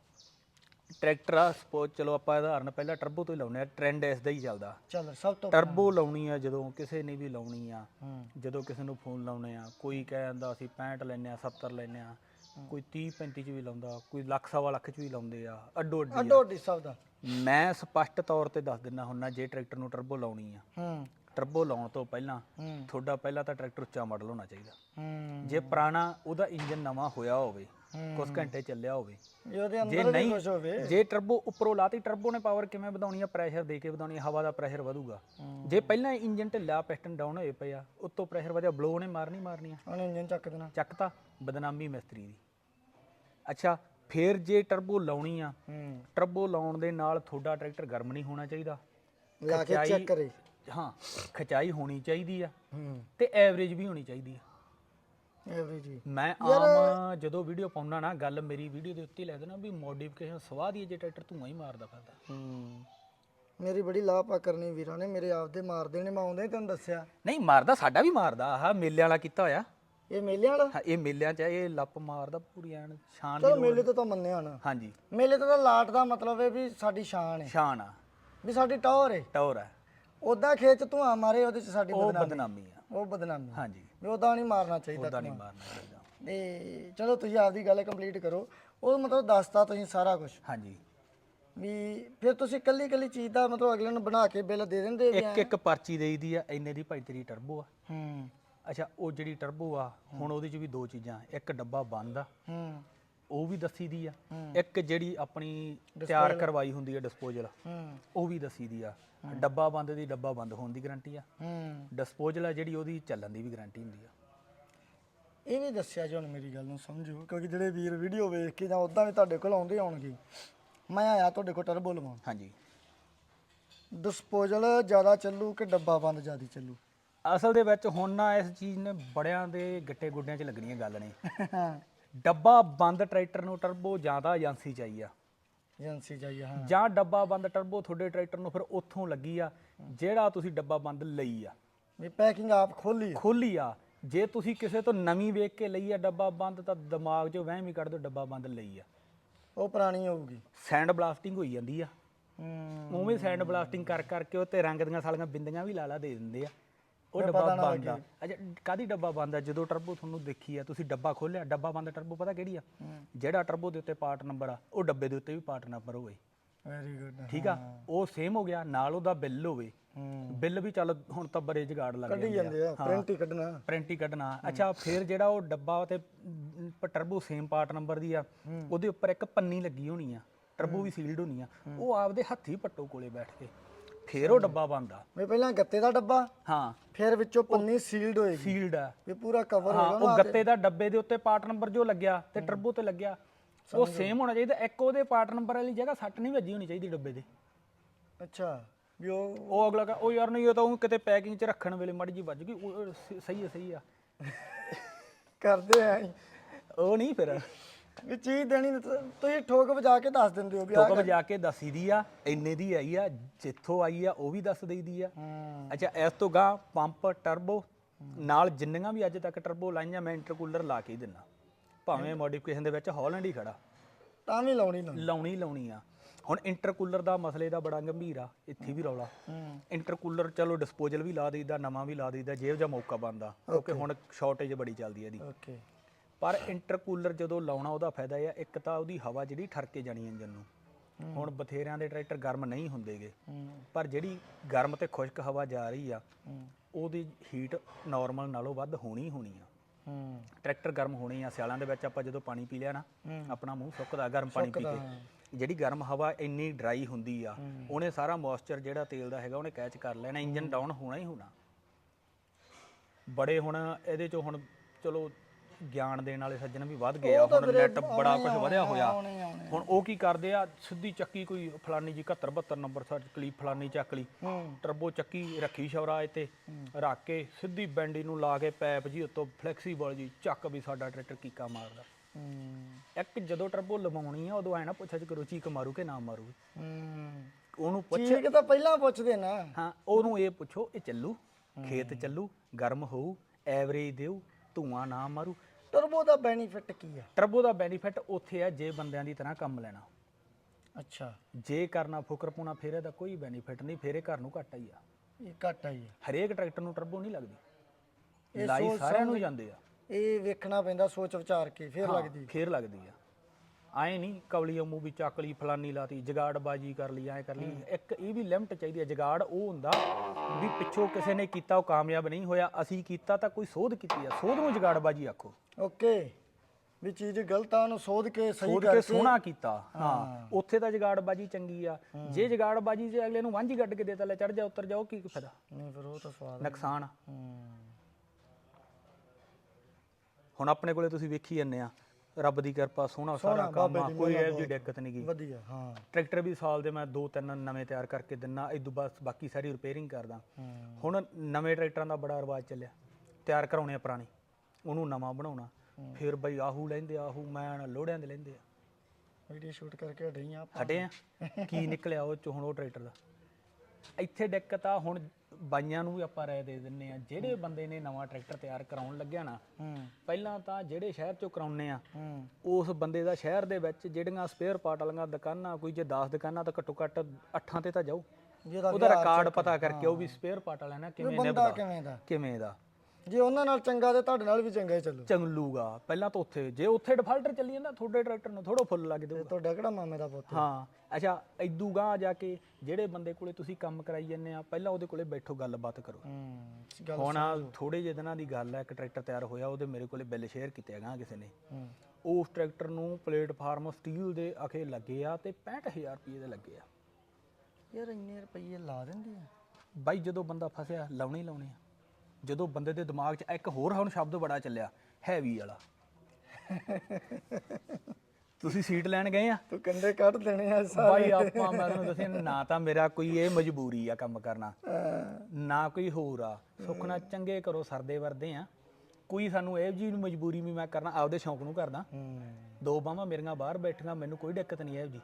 ਟਰੈਕਟਰ ਆ ਸਪੋਜ਼ ਚਲੋ ਆਪਾਂ ਉਦਾਹਰਨ ਪਹਿਲਾਂ ਟਰਬੋ ਤੋਂ ਹੀ ਲਾਉਨੇ ਆ ਟ੍ਰੈਂਡ ਇਸ ਦਾ ਹੀ ਚੱਲਦਾ। ਚਲ ਸਭ ਤੋਂ ਟਰਬੋ ਲਾਉਣੀ ਆ ਜਦੋਂ ਕਿਸੇ ਨੇ ਵੀ ਲਾਉਣੀ ਆ ਹੂੰ। ਜਦੋਂ ਕਿਸੇ ਨੂੰ ਫੋਨ ਲਾਉਨੇ ਆ ਕੋਈ ਕਹਿੰਦਾ ਅਸੀਂ 65 ਲੈਨੇ ਆ 70 ਲੈਨੇ ਆ ਕੋਈ 30 35 ਚ ਵੀ ਲਾਉਂਦਾ ਕੋਈ ਲੱਖ ਸਵਾ ਲੱਖ ਚ ਵੀ ਲਾਉਂਦੇ ਆ ਅੱਡੋ। ਅੱਡੋ ਅੱਡੀ ਸਭ ਦਾ। ਮੈਂ ਸਪਸ਼ਟ ਤੌਰ ਤੇ ਦੱਸ ਦਿੰਦਾ ਹੁੰਨਾ ਜੇ ਟਰੈਕਟਰ ਨੂੰ ਟਰਬੋ ਲਾਉਣੀ ਆ ਹੂੰ। ਟਰਬੋ ਲਾਉਣ ਤੋਂ ਪਹਿਲਾਂ ਹੂੰ। ਤੁਹਾਡਾ ਪਹਿਲਾਂ ਤਾਂ ਟਰੈਕਟਰ ਉੱਚਾ ਮਾਡਲ ਹੋਣਾ ਚਾਹੀਦਾ। ਹੂੰ। ਜੇ ਪੁਰਾਣਾ ਉਹਦਾ ਇੰਜਨ ਨਵਾਂ ਹੋਇਆ ਹੋਵੇ ਕੁਝ ਘੰਟੇ ਚੱਲਿਆ ਹੋਵੇ ਜੇ ਉਹਦੇ ਜੇ ਅੰਦਰ ਵੀ ਨਹੀਂ ਕੁਝ ਹੋਵੇ। ਜੇ ਟਰਬੋ ਉੱਪਰੋਂ ਲਾਤੀ ਟਰਬੋ ਨੇ ਪਾਵਰ ਕਿਵੇਂ ਵਧਾਉਣੀ ਆ? ਪ੍ਰੈਸ਼ਰ ਦੇ ਕੇ ਵਧਾਉਣੀ ਆ ਹਵਾ ਦਾ ਪ੍ਰੈਸ਼ਰ ਵਧੂਗਾ। ਜੇ ਪਹਿਲਾਂ ਇੰਜਨ ਢਿੱਲਾ ਪਿਸਟਨ ਡਾਊਨ ਹੋਏ ਪਏ ਆ ਉੱਤੋਂ ਪ੍ਰੈਸ਼ਰ ਵਧਿਆ ਬਲੋ ਨੇ ਮਾਰਨੀ ਮਾਰਨੀ ਆ। ਉਹਨੇ ਇੰਜਨ ਚੱਕ ਦੇਣਾ। ਚੱਕਤਾ ਬਦਨਾਮੀ ਮਿਸਤਰੀ ਦੀ। ਅੱਛਾ ਫੇਰ ਜੇ ਟਰਬੋ ਲਾਉਣੀ ਆ ਹੂੰ। ਟਰਬੋ ਲਾਉਣ ਦੇ ਨਾਲ ਤੁਹਾਡਾ ਟਰੈਕਟਰ ਗਰਮ ਨਹੀਂ ਹੋਣਾ ਚਾਹੀਦਾ। ਲਾ ਕੇ ਚੈੱਕ ਕਰੇ। ਹਾਂ ਖਚਾਈ ਹੋਣੀ ਚਾਹੀਦੀ ਆ ਹੂੰ। ਤੇ ਐਵਰੇਜ ਵੀ ਹੋਣੀ ਚਾਹੀਦੀ ਆ। ਐਵਰੇਜ ਹੀ ਮੈਂ ਆਮ ਜਦੋਂ ਵੀਡੀਓ ਪਾਉਣਾ ਨਾ ਗੱਲ ਮੇਰੀ ਵੀਡੀਓ ਦੇ ਉੱਤੇ ਹੀ ਲੈ ਦੇਣਾ ਵੀ ਮੋਡੀਫਿਕੇਸ਼ਨ ਸਵਾਹ ਦੀ ਹੈ ਜੇ ਟਰੈਕਟਰ ਧੂਆਂ ਹੀ ਮਾਰਦਾ ਫਿਰਦਾ। ਹੂੰ। ਮੇਰੀ ਬੜੀ ਲਾਪਾ ਕਰਨੀ ਵੀਰਾਂ ਨੇ ਮੇਰੇ ਆਪਦੇ ਮਾਰਦੇ ਨੇ ਮੈਂ ਆਉਂਦਾ ਤੈਨੂੰ ਦੱਸਿਆ। ਨਹੀਂ ਮਾਰਦਾ ਸਾਡਾ ਵੀ ਮਾਰਦਾ ਆਹ ਮੇਲਿਆਂ ਵਾਲਾ ਕੀਤਾ ਹੋਇਆ। ਇਹ ਮੇਲਿਆਂ ਵਾਲਾ? ਹਾਂ, ਇਹ ਮੇਲਿਆਂ 'ਚ ਇਹ ਲੱਪ ਮਾਰਦਾ ਪੂਰੀ ਐਨ ਸ਼ਾਨ ਚਲੋ ਦੀ ਮੇਲੇ ਤੋਂ ਤਾਂ ਮੰਨਿਆ ਨਾ। ਹਾਂਜੀ। ਮੇਲੇ ਤੋਂ ਤਾਂ ਲਾਟ ਦਾ ਮਤਲਬ ਹੈ ਵੀ ਸਾਡੀ ਸ਼ਾਨ ਹੈ। ਸ਼ਾਨ ਆ। ਵੀ ਸਾਡੀ ਟੌਰ ਹੈ। ਟੌਰ ਆ। ਉਦਾਂ ਖੇਚ ਧੂਆਂ ਮਾਰੇ ਉਹਦੇ ਚ ਸਾਡੀ ਉਹ ਬਦਨਾਮੀ। ਬਦਨਾਮੀ ਆ। ਉਹ ਬਦਨਾਮੀ ਹਾਂਜੀ। ਵੀ ਉਦਾਂ ਨਹੀਂ ਮਾਰਨਾ ਚਾਹੀਦਾ ਉਹਦਾ ਨਹੀਂ ਮਾਰਨਾ ਚਾਹੀਦਾ। ਤੇ ਚਲੋ ਤੁਸੀਂ ਆਪਦੀ ਗੱਲ ਕੰਪਲੀਟ ਕਰੋ। ਉਹ ਮਤਲਬ ਦੱਸਤਾ ਤੁਸੀਂ ਸਾਰਾ ਕੁਝ ਹਾਂਜੀ। ਵੀ ਫਿਰ ਤੁਸੀਂ ਕੱਲੀ ਕੱਲੀ ਚੀਜ਼ ਦਾ ਮਤਲਬ ਅਗਲੇ ਨੂੰ ਬਣਾ ਕੇ ਬਿੱਲ ਦੇ ਦਿੰਦੇ ਵੀ ਇੱਕ ਇੱਕ ਪਰਚੀ ਦੇਈਦੀ ਆ ਇੰਨੇ ਦੀ ਭਾਈ ਤੇਰੀ ਟਰਬੋ ਆ। ਹੂੰ। ਅੱਛਾ ਉਹ ਜਿਹੜੀ ਟਰਬੋ ਆ ਹੁਣ ਉਹਦੇ 'ਚ ਵੀ ਦੋ ਚੀਜ਼ਾਂ ਇੱਕ ਡੱਬਾ ਬੰਦ ਆ। ਹੂੰ। ਉਹ ਵੀ ਦੱਸੀਦੀ ਆ। ਇੱਕ ਜਿਹੜੀ ਆਪਣੀ ਤਿਆਰ ਕਰਵਾਈ ਹੁੰਦੀ ਆ ਡਿਸਪੋਜ਼ਲ ਉਹ ਵੀ ਦੱਸੀਦੀ ਆ। ਡੱਬਾ ਬੰਦ ਦੀ ਡੱਬਾ ਬੰਦ ਹੋਣ ਦੀ ਗਾਰੰਟੀ ਆ। ਡਿਸਪੋਜ਼ਲ ਆ ਜਿਹੜੀ ਉਹਦੀ ਚੱਲਣ ਦੀ ਵੀ ਗਾਰੰਟੀ ਹੁੰਦੀ ਆ। ਇਹ ਵੀ ਦੱਸਿਆ ਜੀ ਹੁਣ ਮੇਰੀ ਗੱਲ ਨੂੰ ਸਮਝੋ ਕਿਉਂਕਿ ਜਿਹੜੇ ਵੀਰ ਵੀਡੀਓ ਵੇਖ ਕੇ ਜਾਂ ਉਦਾਂ ਵੀ ਤੁਹਾਡੇ ਕੋਲ ਆਉਂਦੇ ਆਉਣਗੇ ਮੈਂ ਆਇਆ ਤੁਹਾਡੇ ਕੋਲ ਟਰਬੋ ਲਵਾਉਣ। ਹਾਂਜੀ। ਡਿਸਪੋਜ਼ਲ ਜ਼ਿਆਦਾ ਚੱਲੂ ਕਿ ਡੱਬਾ ਬੰਦ ਜ਼ਿਆਦਾ ਚੱਲੂ? ਅਸਲ ਦੇ ਵਿੱਚ ਹੁਣ ਨਾ ਇਸ ਚੀਜ਼ ਨੇ ਬੜਿਆਂ ਦੇ ਗੱਟੇ ਗੁੱਡਿਆਂ 'ਚ ਲੱਗਣੀਆਂ ਗੱਲ ਨੇ। [laughs] ਹਾਂ। ਡੱਬਾ ਬੰਦ ਟਰੈਕਟਰ ਨੂੰ ਟਰਬੋ ਜ਼ਿਆਦਾ ਏਜੰਸੀ ਚਾਹੀਏ ਆ। ਏਜੰਸੀ ਜਾਈਏ ਹਾਂ। ਜਾਂ ਡੱਬਾ ਬੰਦ ਟਰਬੋ ਤੁਹਾਡੇ ਟਰੈਕਟਰ ਨੂੰ ਫਿਰ ਉੱਥੋਂ ਲੱਗੀ ਆ ਜਿਹੜਾ ਤੁਸੀਂ ਡੱਬਾ ਬੰਦ ਲਈ ਆ। ਵੀ ਪੈਕਿੰਗ ਆਪ ਖੋਲੀ ਖੋਲੀ ਆ। ਜੇ ਤੁਸੀਂ ਕਿਸੇ ਤੋਂ ਨਵੀਂ ਵੇਖ ਕੇ ਲਈ ਆ ਡੱਬਾ ਬੰਦ ਤਾਂ ਦਿਮਾਗ 'ਚੋਂ ਵਹਿਮ ਹੀ ਕੱਢ ਦਿਓ ਡੱਬਾ ਬੰਦ ਲਈ ਆ। ਉਹ ਪੁਰਾਣੀ ਹੋਊਗੀ। ਸੈਂਡ ਬਲਾਸਟਿੰਗ ਹੋਈ ਜਾਂਦੀ ਆ। ਹੂੰ। ਉਵੇਂ ਸੈਂਡ ਬਲਾਸਟਿੰਗ ਕਰ ਕਰਕੇ ਉਹ ਤੇ ਰੰਗ ਦੀਆਂ ਸਾਲੀਆਂ ਬਿੰਦੀਆਂ ਵੀ ਲਾਲਾ ਦੇ ਦਿੰਦੇ ਆ। ਉਹ ਡੱਬਾ ਬੰਦ ਆ। ਅੱਛਾ ਕਾਦੀ ਡੱਬਾ ਬੰਦ ਆ? ਜਦੋਂ ਟਰਬੋ ਤੁਹਾਨੂੰ ਦੇਖੀ ਆ ਤੁਸੀਂ ਡੱਬਾ ਖੋਲਿਆ ਡੱਬਾ ਬੰਦ ਟਰਬੋ ਪਤਾ ਕਿਹੜੀ ਆ? ਜਿਹੜਾ ਟਰਬੋ ਦੇ ਉੱਤੇ ਪਾਰਟ ਨੰਬਰ ਆ ਉਹ ਡੱਬੇ ਦੇ ਉੱਤੇ ਵੀ ਪਾਰਟ ਨੰਬਰ ਹੋਵੇ। ਵੈਰੀ ਗੁੱਡ ਠੀਕ ਆ? ਉਹ ਸੇਮ ਹੋ ਗਿਆ ਨਾਲ ਉਹਦਾ ਬਿੱਲ ਹੋਵੇ। ਬਿੱਲ ਵੀ ਚੱਲ ਹੁਣ ਤਾਂ ਬਰੇ ਜਗਾੜ ਲੱਗ ਕੱਢੀ ਜਾਂਦੇ ਜਾਂਦੇ ਆ ਪ੍ਰਿੰਟ ਹੀ ਕੱਢਣਾ। ਪ੍ਰਿੰਟ ਹੀ ਕੱਢਣਾ। ਅੱਛਾ ਫਿਰ ਜਿਹੜਾ ਉਹ ਡੱਬਾ ਤੇ ਟਰਬੋ ਸੇਮ ਪਾਰਟ ਨੰਬਰ ਦੀ ਆ ਉਹਦੇ ਉੱਪਰ ਇੱਕ ਪੰਨੀ ਲੱਗੀ ਹੋਣੀ ਆ। ਟਰਬੋ ਵੀ ਸੀਲਡ ਹੋਣੀ ਆ। ਉਹ ਆਪਦੇ ਹੱਥੀ ਪੱਟੋ ਕੋਲੇ ਬੈਠ ਕੇ। ਫਿਰ ਉਹ ਡੱਬਾ ਬੰਦਾ ਵੀ ਪਹਿਲਾਂ ਗੱਤੇ ਦਾ ਡੱਬਾ ਹਾਂ। ਫਿਰ ਵਿੱਚੋਂ ਪੰਨੀ ਸੀਲਡ ਹੋਏਗੀ। ਸੀਲਡ ਆ। ਵੀ ਪੂਰਾ ਕਵਰ ਹਾਂ ਹੋਏਗਾ ਉਹ ਗੱਤੇ ਦਾ ਡੱਬੇ ਦੇ ਉੱਤੇ ਪਾਰਟ ਨੰਬਰ ਜੋ ਲੱਗਿਆ ਤੇ ਟਰਬੋ ਤੇ ਲੱਗਿਆ ਉਹ ਸੇਮ ਹੋਣਾ ਚਾਹੀਦਾ। ਇੱਕ ਉਹਦੇ ਪਾਰਟ ਨੰਬਰ ਵਾਲੀ ਜਗ੍ਹਾ ਸੱਟ ਨਹੀਂ ਵੱਜੀ ਹੋਣੀ ਚਾਹੀਦੀ ਡੱਬੇ ਦੇ। ਅੱਛਾ ਵੀ ਉਹ ਉਹ ਅਗਲਾ ਕਹੇ, ਉਹ ਯਾਰ ਨਹੀਂ ਇਹ ਤਾਂ ਉਹ ਕਿਤੇ ਪੈਕਿੰਗ 'ਚ ਰੱਖਣ ਵੇਲੇ ਮੜ ਜੀ ਵੱਜ ਗਈ। ਉਹ- ਉਹ ਸ- ਸਹੀ ਹੈ ਸਹੀ ਆ। ਕਰਦੇ ਆ। ਉਹ ਨਹੀਂ ਫਿਰ। ਵੀ ਚੀਜ਼ ਦੇਣੀ ਤੁ- ਤੁਸੀਂ ਠੋਕ ਵਜਾ ਕੇ ਦੱਸ ਦਿੰਦੇ ਹੋ ਵੀ ਆ ਟੋਕ ਵਜਾ ਕੇ ਦੱਸੀ ਦੀ ਆ ਇੰਨੇ ਦੀ ਆਈ ਆ ਜਿੱਥੋਂ ਆਈ ਆ ਉਹ ਵੀ ਦੱਸ ਦੇਈਦੀ ਆ। ਹੂੰ। ਅੱਛਾ ਇਸ ਤੋਂ ਗਾ ਪੰਪ ਟਰਬੋ ਨਾਲ ਜਿੰਨੀਆਂ ਵੀ ਅੱਜ ਤੱਕ ਟਰਬੋ ਲਾਈਆਂ ਮੈਂ ਇੰਟਰਕੂਲਰ ਲਾ ਕੇ ਹੀ ਦਿੰਨਾ। ਭਾਵੇਂ ਮੋਡੀਫਿਕੇਸ਼ਨ ਦੇ ਵਿੱਚ ਹਾਲੈਂਡ ਹੀ ਖੜਾ। ਤਾਂ ਵੀ ਲਾਉਣੀ ਲਾਉਣੀ। ਲਾਉਣੀ ਲਾਉਣੀ ਆ। ਹੁਣ ਇੰਟਰਕੂਲਰ ਦਾ ਮਸਲੇ ਦਾ ਬੜਾ ਗੰਭੀਰ ਆ ਇੱਥੇ ਵੀ ਰੌਲਾ। ਹੂੰ। ਇੰਟਰਕੂਲਰ ਚਲੋ ਡਿਸਪੋਜ਼ਲ ਵੀ ਲਾ ਦੇਈਦਾ ਨਵਾਂ ਵੀ ਲਾ ਦੇਈਦਾ ਜੇਬ ਜਾਂ ਮੌਕਾ ਬਣਦਾ। ਕਿਉਂਕਿ ਹੁਣ ਸ਼ਾਰਟੇਜ ਬੜੀ ਚੱਲਦੀ ਹੈ ਇਹਦੀ। ਓਕੇ ਪਰ ਇੰਟਰਕੂਲਰ ਜਦੋਂ ਲਾਉਣਾ ਉਹਦਾ ਫਾਇਦਾ ਇਹ ਆ ਇੱਕ ਤਾਂ ਉਹਦੀ ਹਵਾ ਜਿਹੜੀ ਠਰਕੇ ਜਾਣੀ ਇੰਜਨ ਨੂੰ। ਹੁਣ ਬਥੇਰਿਆਂ ਦੇ ਟਰੈਕਟਰ ਗਰਮ ਨਹੀਂ ਹੁੰਦੇਗੇ। ਪਰ ਜਿਹੜੀ ਗਰਮ ਤੇ ਖੁਸ਼ਕ ਹਵਾ ਜਾ ਰਹੀ ਆ ਉਹਦੀ ਹੀਟ ਨਾਰਮਲ ਨਾਲੋਂ ਵੱਧ ਹੋਣੀ ਹੋਣੀ ਆ। ਹੂੰ। ਟਰੈਕਟਰ ਗਰਮ ਹੋਣੇ ਆ ਸਿਆਲਾਂ ਦੇ ਵਿੱਚ ਆਪਾਂ ਜਦੋਂ ਪਾਣੀ ਪੀ ਲਿਆ ਨਾ ਆਪਣਾ ਮੂੰਹ ਸੁੱਕਦਾ ਗਰਮ ਪਾਣੀ ਪੀ ਕੇ। ਜਿਹੜੀ ਗਰਮ ਹਵਾ ਇੰਨੀ ਡਰਾਈ ਹੁੰਦੀ ਆ ਉਹਨੇ ਸਾਰਾ ਮੋਇਸਚਰ ਜਿਹੜਾ ਤੇਲ ਦਾ ਹੈਗਾ ਉਹਨੇ ਕੈਚ ਕਰ ਲੈਣਾ ਇੰਜਨ ਡਾਊਨ ਹੋਣਾ ਹੀ ਹੋਣਾ। ਬੜੇ ਹੁਣ ਇਹਦੇ ਚੋਂ ਹੁਣ ਚਲੋ ਗਿਆਨ ਦੇਣ ਵਾਲੇ ਸੱਜਣ ਵੀ ਵੱਧ ਗਏ ਆ ਹੁਣ ਨੈਟ ਬੜਾ ਕੁਝ ਵਧਿਆ ਹੋਇਆ। ਹੁਣ ਉਹ ਕੀ ਕਰਦੇ ਆ ਸਿੱਧੀ ਚੱਕੀ ਕੋਈ ਫਲਾਨੀ ਜੀ 71 72 ਨੰਬਰ ਸੱਚ ਕਲੀ ਫਲਾਨੀ ਚੱਕ ਲਈ। ਟਰਬੋ ਚੱਕੀ ਰੱਖੀ ਸ਼ਵਰਾਜ ਤੇ ਰੱਖ ਕੇ ਸਿੱਧੀ ਬੈਂਡੀ ਨੂੰ ਲਾ ਕੇ ਪੈਪ ਜੀ ਉੱਤੋਂ ਫਲੈਕਸੀਬਲ ਜੀ ਚੱਕ ਵੀ ਸਾਡਾ ਟਰੈਕਟਰ ਕੀਕਾ ਮਾਰਦਾ। ਇੱਕ ਜਦੋਂ ਟਰਬੋ ਲਵਾਉਣੀ ਆ ਉਦੋਂ ਐ ਨਾ ਪੁੱਛਿਆ ਕਰੋ ਚੀਕ ਮਾਰੂ ਕਿ ਨਾ ਮਾਰੂ। ਉਹਨੂੰ ਪੁੱਛ ਚੀਕ ਤਾਂ ਪਹਿਲਾਂ ਪੁੱਛਦੇ ਨਾ। ਹਾਂ ਉਹਨੂੰ ਇਹ ਪੁੱਛੋ ਇਹ ਚੱਲੂ ਖੇਤ ਚੱਲੂ ਗਰਮ ਹੋਊ ਐਵਰੇਜ ਦੇਊ ਧੂਆਂ ਨਾ ਮਾਰੂ। ਟਰਬੋ ਦਾ ਬੈਨੀਫਿਟ ਕੀ ਹੈ? ਟਰਬੋ ਦਾ ਬੈਨੀਫਿਟ ਉੱਥੇ ਆ ਜੇ ਬੰਦਿਆਂ ਦੀ ਤਰ੍ਹਾਂ ਕੰਮ ਲੈਣਾ। ਅੱਛਾ। ਜੇ ਕਰਨਾ ਫੁਕਰ ਪਾਉਣਾ ਫੇਰ ਇਹਦਾ ਕੋਈ ਬੈਨੀਫਿਟ ਨਹੀਂ ਫੇਰੇ ਘਰ ਨੂੰ ਘਾਟਾ ਹੀ ਆ। ਇਹ ਘੱਟ ਹੈ ਹਰੇਕ ਟਰੈਕਟਰ ਨੂੰ ਟਰਬੋ ਨਹੀਂ ਲੱਗਦੀ। ਇਹ ਲਾਈ ਸੋਚ ਸਾਰਿਆਂ ਨੂੰ ਜਾਂਦੇ ਆ। ਇਹ ਵੇਖਣਾ ਪੈਂਦਾ ਸੋਚ ਵਿਚਾਰ ਕੇ ਫਿਰ ਲੱਗਦੀ ਫੇਰ ਲੱਗਦੀ ਆ। ਆਏ ਨਹੀਂ ਕਵਲੀ ਮੂੰਹ ਵੀ ਚੱਕ ਲਈ ਫਲਾਨੀ ਲਾਤੀ ਜਗਾੜ ਬਾਜੀ ਕਰ ਲਈ ਐ ਕਰ ਲਈ। ਇੱਕ ਇਹ ਵੀ ਲਿਮਟ ਚਾਹੀਦੀ ਹੈ ਜਗਾੜ ਉਹ ਹੁੰਦਾ ਵੀ ਪਿੱਛੋਂ ਕਿਸੇ ਨੇ ਕੀਤਾ ਉਹ ਕਾਮਯਾਬ ਨਹੀਂ ਹੋਇਆ ਅਸੀਂ ਕੀਤਾ ਤਾਂ ਕੋਈ ਸੋਧ ਕੀਤੀ ਆ। ਸੋਧ ਨੂੰ ਜਗਾੜ ਬਾਜੀ ਆਖੋ। ਓਕੇ। ਵੀ ਚੀਜ਼ ਗਲਤ ਆ ਉਹਨੂੰ ਸੋਧ ਕੇ ਸਹੀ ਸੋਧ ਕੇ ਸੋਹਣਾ ਕੀਤਾ। ਹਾਂ ਉੱਥੇ ਤਾਂ ਜਗਾੜਬਾਜੀ ਚੰਗੀ ਆ। ਜੇ ਜਗਾੜਬਾਜੀ ਜੇ ਅਗਲੇ ਨੂੰ ਵਾਂਝੀ ਗੱਡ ਕੇ ਦੇਤਾ ਲੈ ਚੜ ਜਾ ਉੱਤਰ ਜਾਓ ਕੀ ਫਾਇਦਾ? ਨਹੀਂ ਫਿਰ ਉਹ ਤਾਂ ਸਵਾਦ ਨੁਕਸਾਨ ਆ। ਹੁਣ ਆਪਣੇ ਕੋਲੇ ਤੁਸੀਂ ਵੇਖੀ ਜੰਨੇ ਆ। ਰੱਬ ਦੀ ਕਿਰਪਾ ਸੋਹਣਾ ਸਾਰਾ ਕੰਮ ਆ ਕੋਈ ਇਹੋ ਜਿਹੀ ਦਿੱਕਤ ਨਹੀਂ ਗਈ ਵਧੀਆ ਹਾਂ। ਟਰੈਕਟਰ ਵੀ ਸਾਲ ਦੇ ਮੈਂ ਦੋ ਤਿੰਨ ਨਵੇਂ ਤਿਆਰ ਕਰਕੇ ਦਿੰਨਾ ਇਦੋਂ ਬਾਅਦ ਬਾਕੀ ਸਾਰੀ ਰਿਪੇਅਰਿੰਗ ਕਰਦਾ। ਹੁਣ ਨਵੇਂ ਟਰੈਕਟਰਾਂ ਦਾ ਬੜਾ ਰਿਵਾਜ ਚੱਲਿਆ। ਤਿਆਰ ਕਰਾਉਣੇ ਆ ਪੁਰਾਣੇ। ਉਹਨੂੰ ਨਵਾਂ ਬਣਾਉਣਾ। ਫਿਰ ਬਈ ਆਹੂ ਲੈਂਦੇ ਆਹੂ ਮੈਂ ਲੋੜਿਆਂ ਦੇ ਲੈਂਦੇ ਆ। ਵੀਡੀਓ ਸ਼ੂਟ ਕਰਕੇ ਹਟੇ ਆ ਹਟੇ ਆ? ਕੀ ਨਿਕਲਿਆ ਉਹ ਚ ਹੁਣ ਉਹ ਟਰੈਕਟਰ ਦਾ? ਇੱਥੇ ਦਿੱਕਤ ਆ ਹੁਣ ਬਾਈਆਂ ਨੂੰ ਵੀ ਆਪਾਂ ਰਾਏ ਦੇ ਦਿੰਨੇ ਆ ਜਿਹੜੇ ਬੰਦੇ ਨੇ ਨਵਾਂ ਟਰੈਕਟਰ ਤਿਆਰ ਕਰਾਉਣ ਲੱਗਿਆ ਨਾ ਹੂੰ। ਪਹਿਲਾਂ ਤਾਂ ਜਿਹੜੇ ਸ਼ਹਿਰ ਚੋਂ ਕਰਾਉਨੇ ਆ ਹੂੰ। ਉਸ ਬੰਦੇ ਦਾ ਸ਼ਹਿਰ ਦੇ ਵਿੱਚ ਜਿਹੜੀਆਂ ਸਪੇਅਰ ਪਾਰਟ ਵਾਲੀਆਂ ਦੁਕਾਨਾਂ ਕੋਈ ਜੇ 10 ਦੁਕਾਨਾਂ ਤਾਂ ਘੱਟੋ ਘੱਟ 8 ਤੇ ਤਾਂ ਜਾਓ ਜਿਹਦਾ ਉਹਦਾ ਰਿਕਾਰਡ ਪਤਾ ਕਰਕੇ ਉਹ ਵੀ ਸਪੇਅਰ ਪਾਰਟ ਵਾਲਿਆਂ ਨੇ ਕਿਵੇਂ ਬੰਦਾ ਨਿਭਦਾ। ਕਿਵੇਂ ਦਾ? ਕਿਵੇਂ ਦਾ? ਜੇ ਉਹਨਾਂ ਨਾਲ ਚੰਗਾ ਤੇ ਤੁਹਾਡੇ ਨਾਲ ਵੀ ਚੰਗਾ ਹੀ ਚੱਲੂ। ਚੰਗਲੂਗਾ ਪਹਿਲਾਂ ਤਾਂ ਉੱਥੇ ਜੇ ਉੱਥੇ ਡਿਫਾਲਟਰ ਚੱਲੀ ਜਾਂਦਾ ਤੁਹਾਡੇ ਟਰੈਕਟਰ ਨੂੰ ਥੋੜਾ ਫੁੱਲ ਲੱਗ ਜਾਊਗਾ। ਤੁਹਾਡਾ ਕਿਹੜਾ ਮਾਮੇ ਦਾ ਪੁੱਤ? ਹਾਂ ਅੱਛਾ ਇਦੂ ਗਾਂ ਜਾ ਕੇ ਜਿਹੜੇ ਬੰਦੇ ਕੋਲੇ ਤੁਸੀਂ ਕੰਮ ਕਰਾਈ ਜੰਨੇ ਆ ਪਹਿਲਾਂ ਉਹਦੇ ਕੋਲੇ ਬੈਠੋ ਗੱਲਬਾਤ ਕਰੋ। ਹੂੰ ਗੱਲ ਹੁਣ ਥੋੜੇ ਜਿਹੇ ਦਿਨਾਂ ਦੀ ਗੱਲ ਹੈ ਇੱਕ ਟਰੈਕਟਰ ਤਿਆਰ ਹੋਇਆ ਉਹਦੇ ਮੇਰੇ ਕੋਲੇ ਬਿੱਲ ਸ਼ੇਅਰ ਕੀਤੇ ਹੈਗਾ ਕਿਸੇ ਨੇ। ਹੂੰ। ਉਸ ਟਰੈਕਟਰ ਨੂੰ ਪਲੇਟਫਾਰਮ ਸਟੀਲ ਦੇ ਅਖੇ ਲੱਗੇ ਆ ਤੇ 65000 ਰੁਪਏ ਦੇ ਲੱਗੇ ਆ। ਯਾਰ ਇੰਨੇ ਰੁਪਏ ਲਾ ਦਿੰਦੇ ਆ। ਬਾਈ ਜਦੋਂ ਬੰਦਾ ਫਸਿਆ ਲਾਉਣੇ ਹੀ ਲਾਉਣੇ ਆ। ਜਦੋਂ ਬੰਦੇ ਦੇ ਦਿਮਾਗ 'ਚ ਇੱਕ ਹੋਰ ਹੁਣ ਸ਼ਬਦ ਬੜਾ ਚੱਲਿਆ ਹੈਵੀ ਵਾਲਾ। ਤੁਸੀਂ ਸੀਟ ਲੈਣ ਗਏ ਆ? ਤੂੰ ਕੰਡੇ ਕੱਢ ਦੇਣੇ ਆ ਸਾਰੇ। ਬਾਈ ਆਪਾਂ ਮੈਂ ਤੁਹਾਨੂੰ ਦੱਸਿਆ ਨਾ ਤਾਂ ਮੇਰਾ ਕੋਈ ਇਹ ਮਜਬੂਰੀ ਆ ਕੰਮ ਕਰਨਾ। ਨਾ ਕੋਈ ਹੋਰ ਆ। ਸੁਖਣਾ ਚੰਗੇ ਕਰੋ ਸਰਦੇ ਵਰਦੇ ਆ। ਕੋਈ ਸਾਨੂੰ ਇਹ ਜੀ ਮਜਬੂਰੀ ਵੀ ਮੈਂ ਕਰਨਾ ਆਪਦੇ ਸ਼ੌਂਕ ਨੂੰ ਕਰਦਾ। ਦੋ ਬਾਹਾਂ ਮੇਰੀਆਂ ਬਾਹਰ ਬੈਠੀਆਂ ਮੈਨੂੰ ਕੋਈ ਦਿੱਕਤ ਨਹੀਂ ਹੈ ਜੀ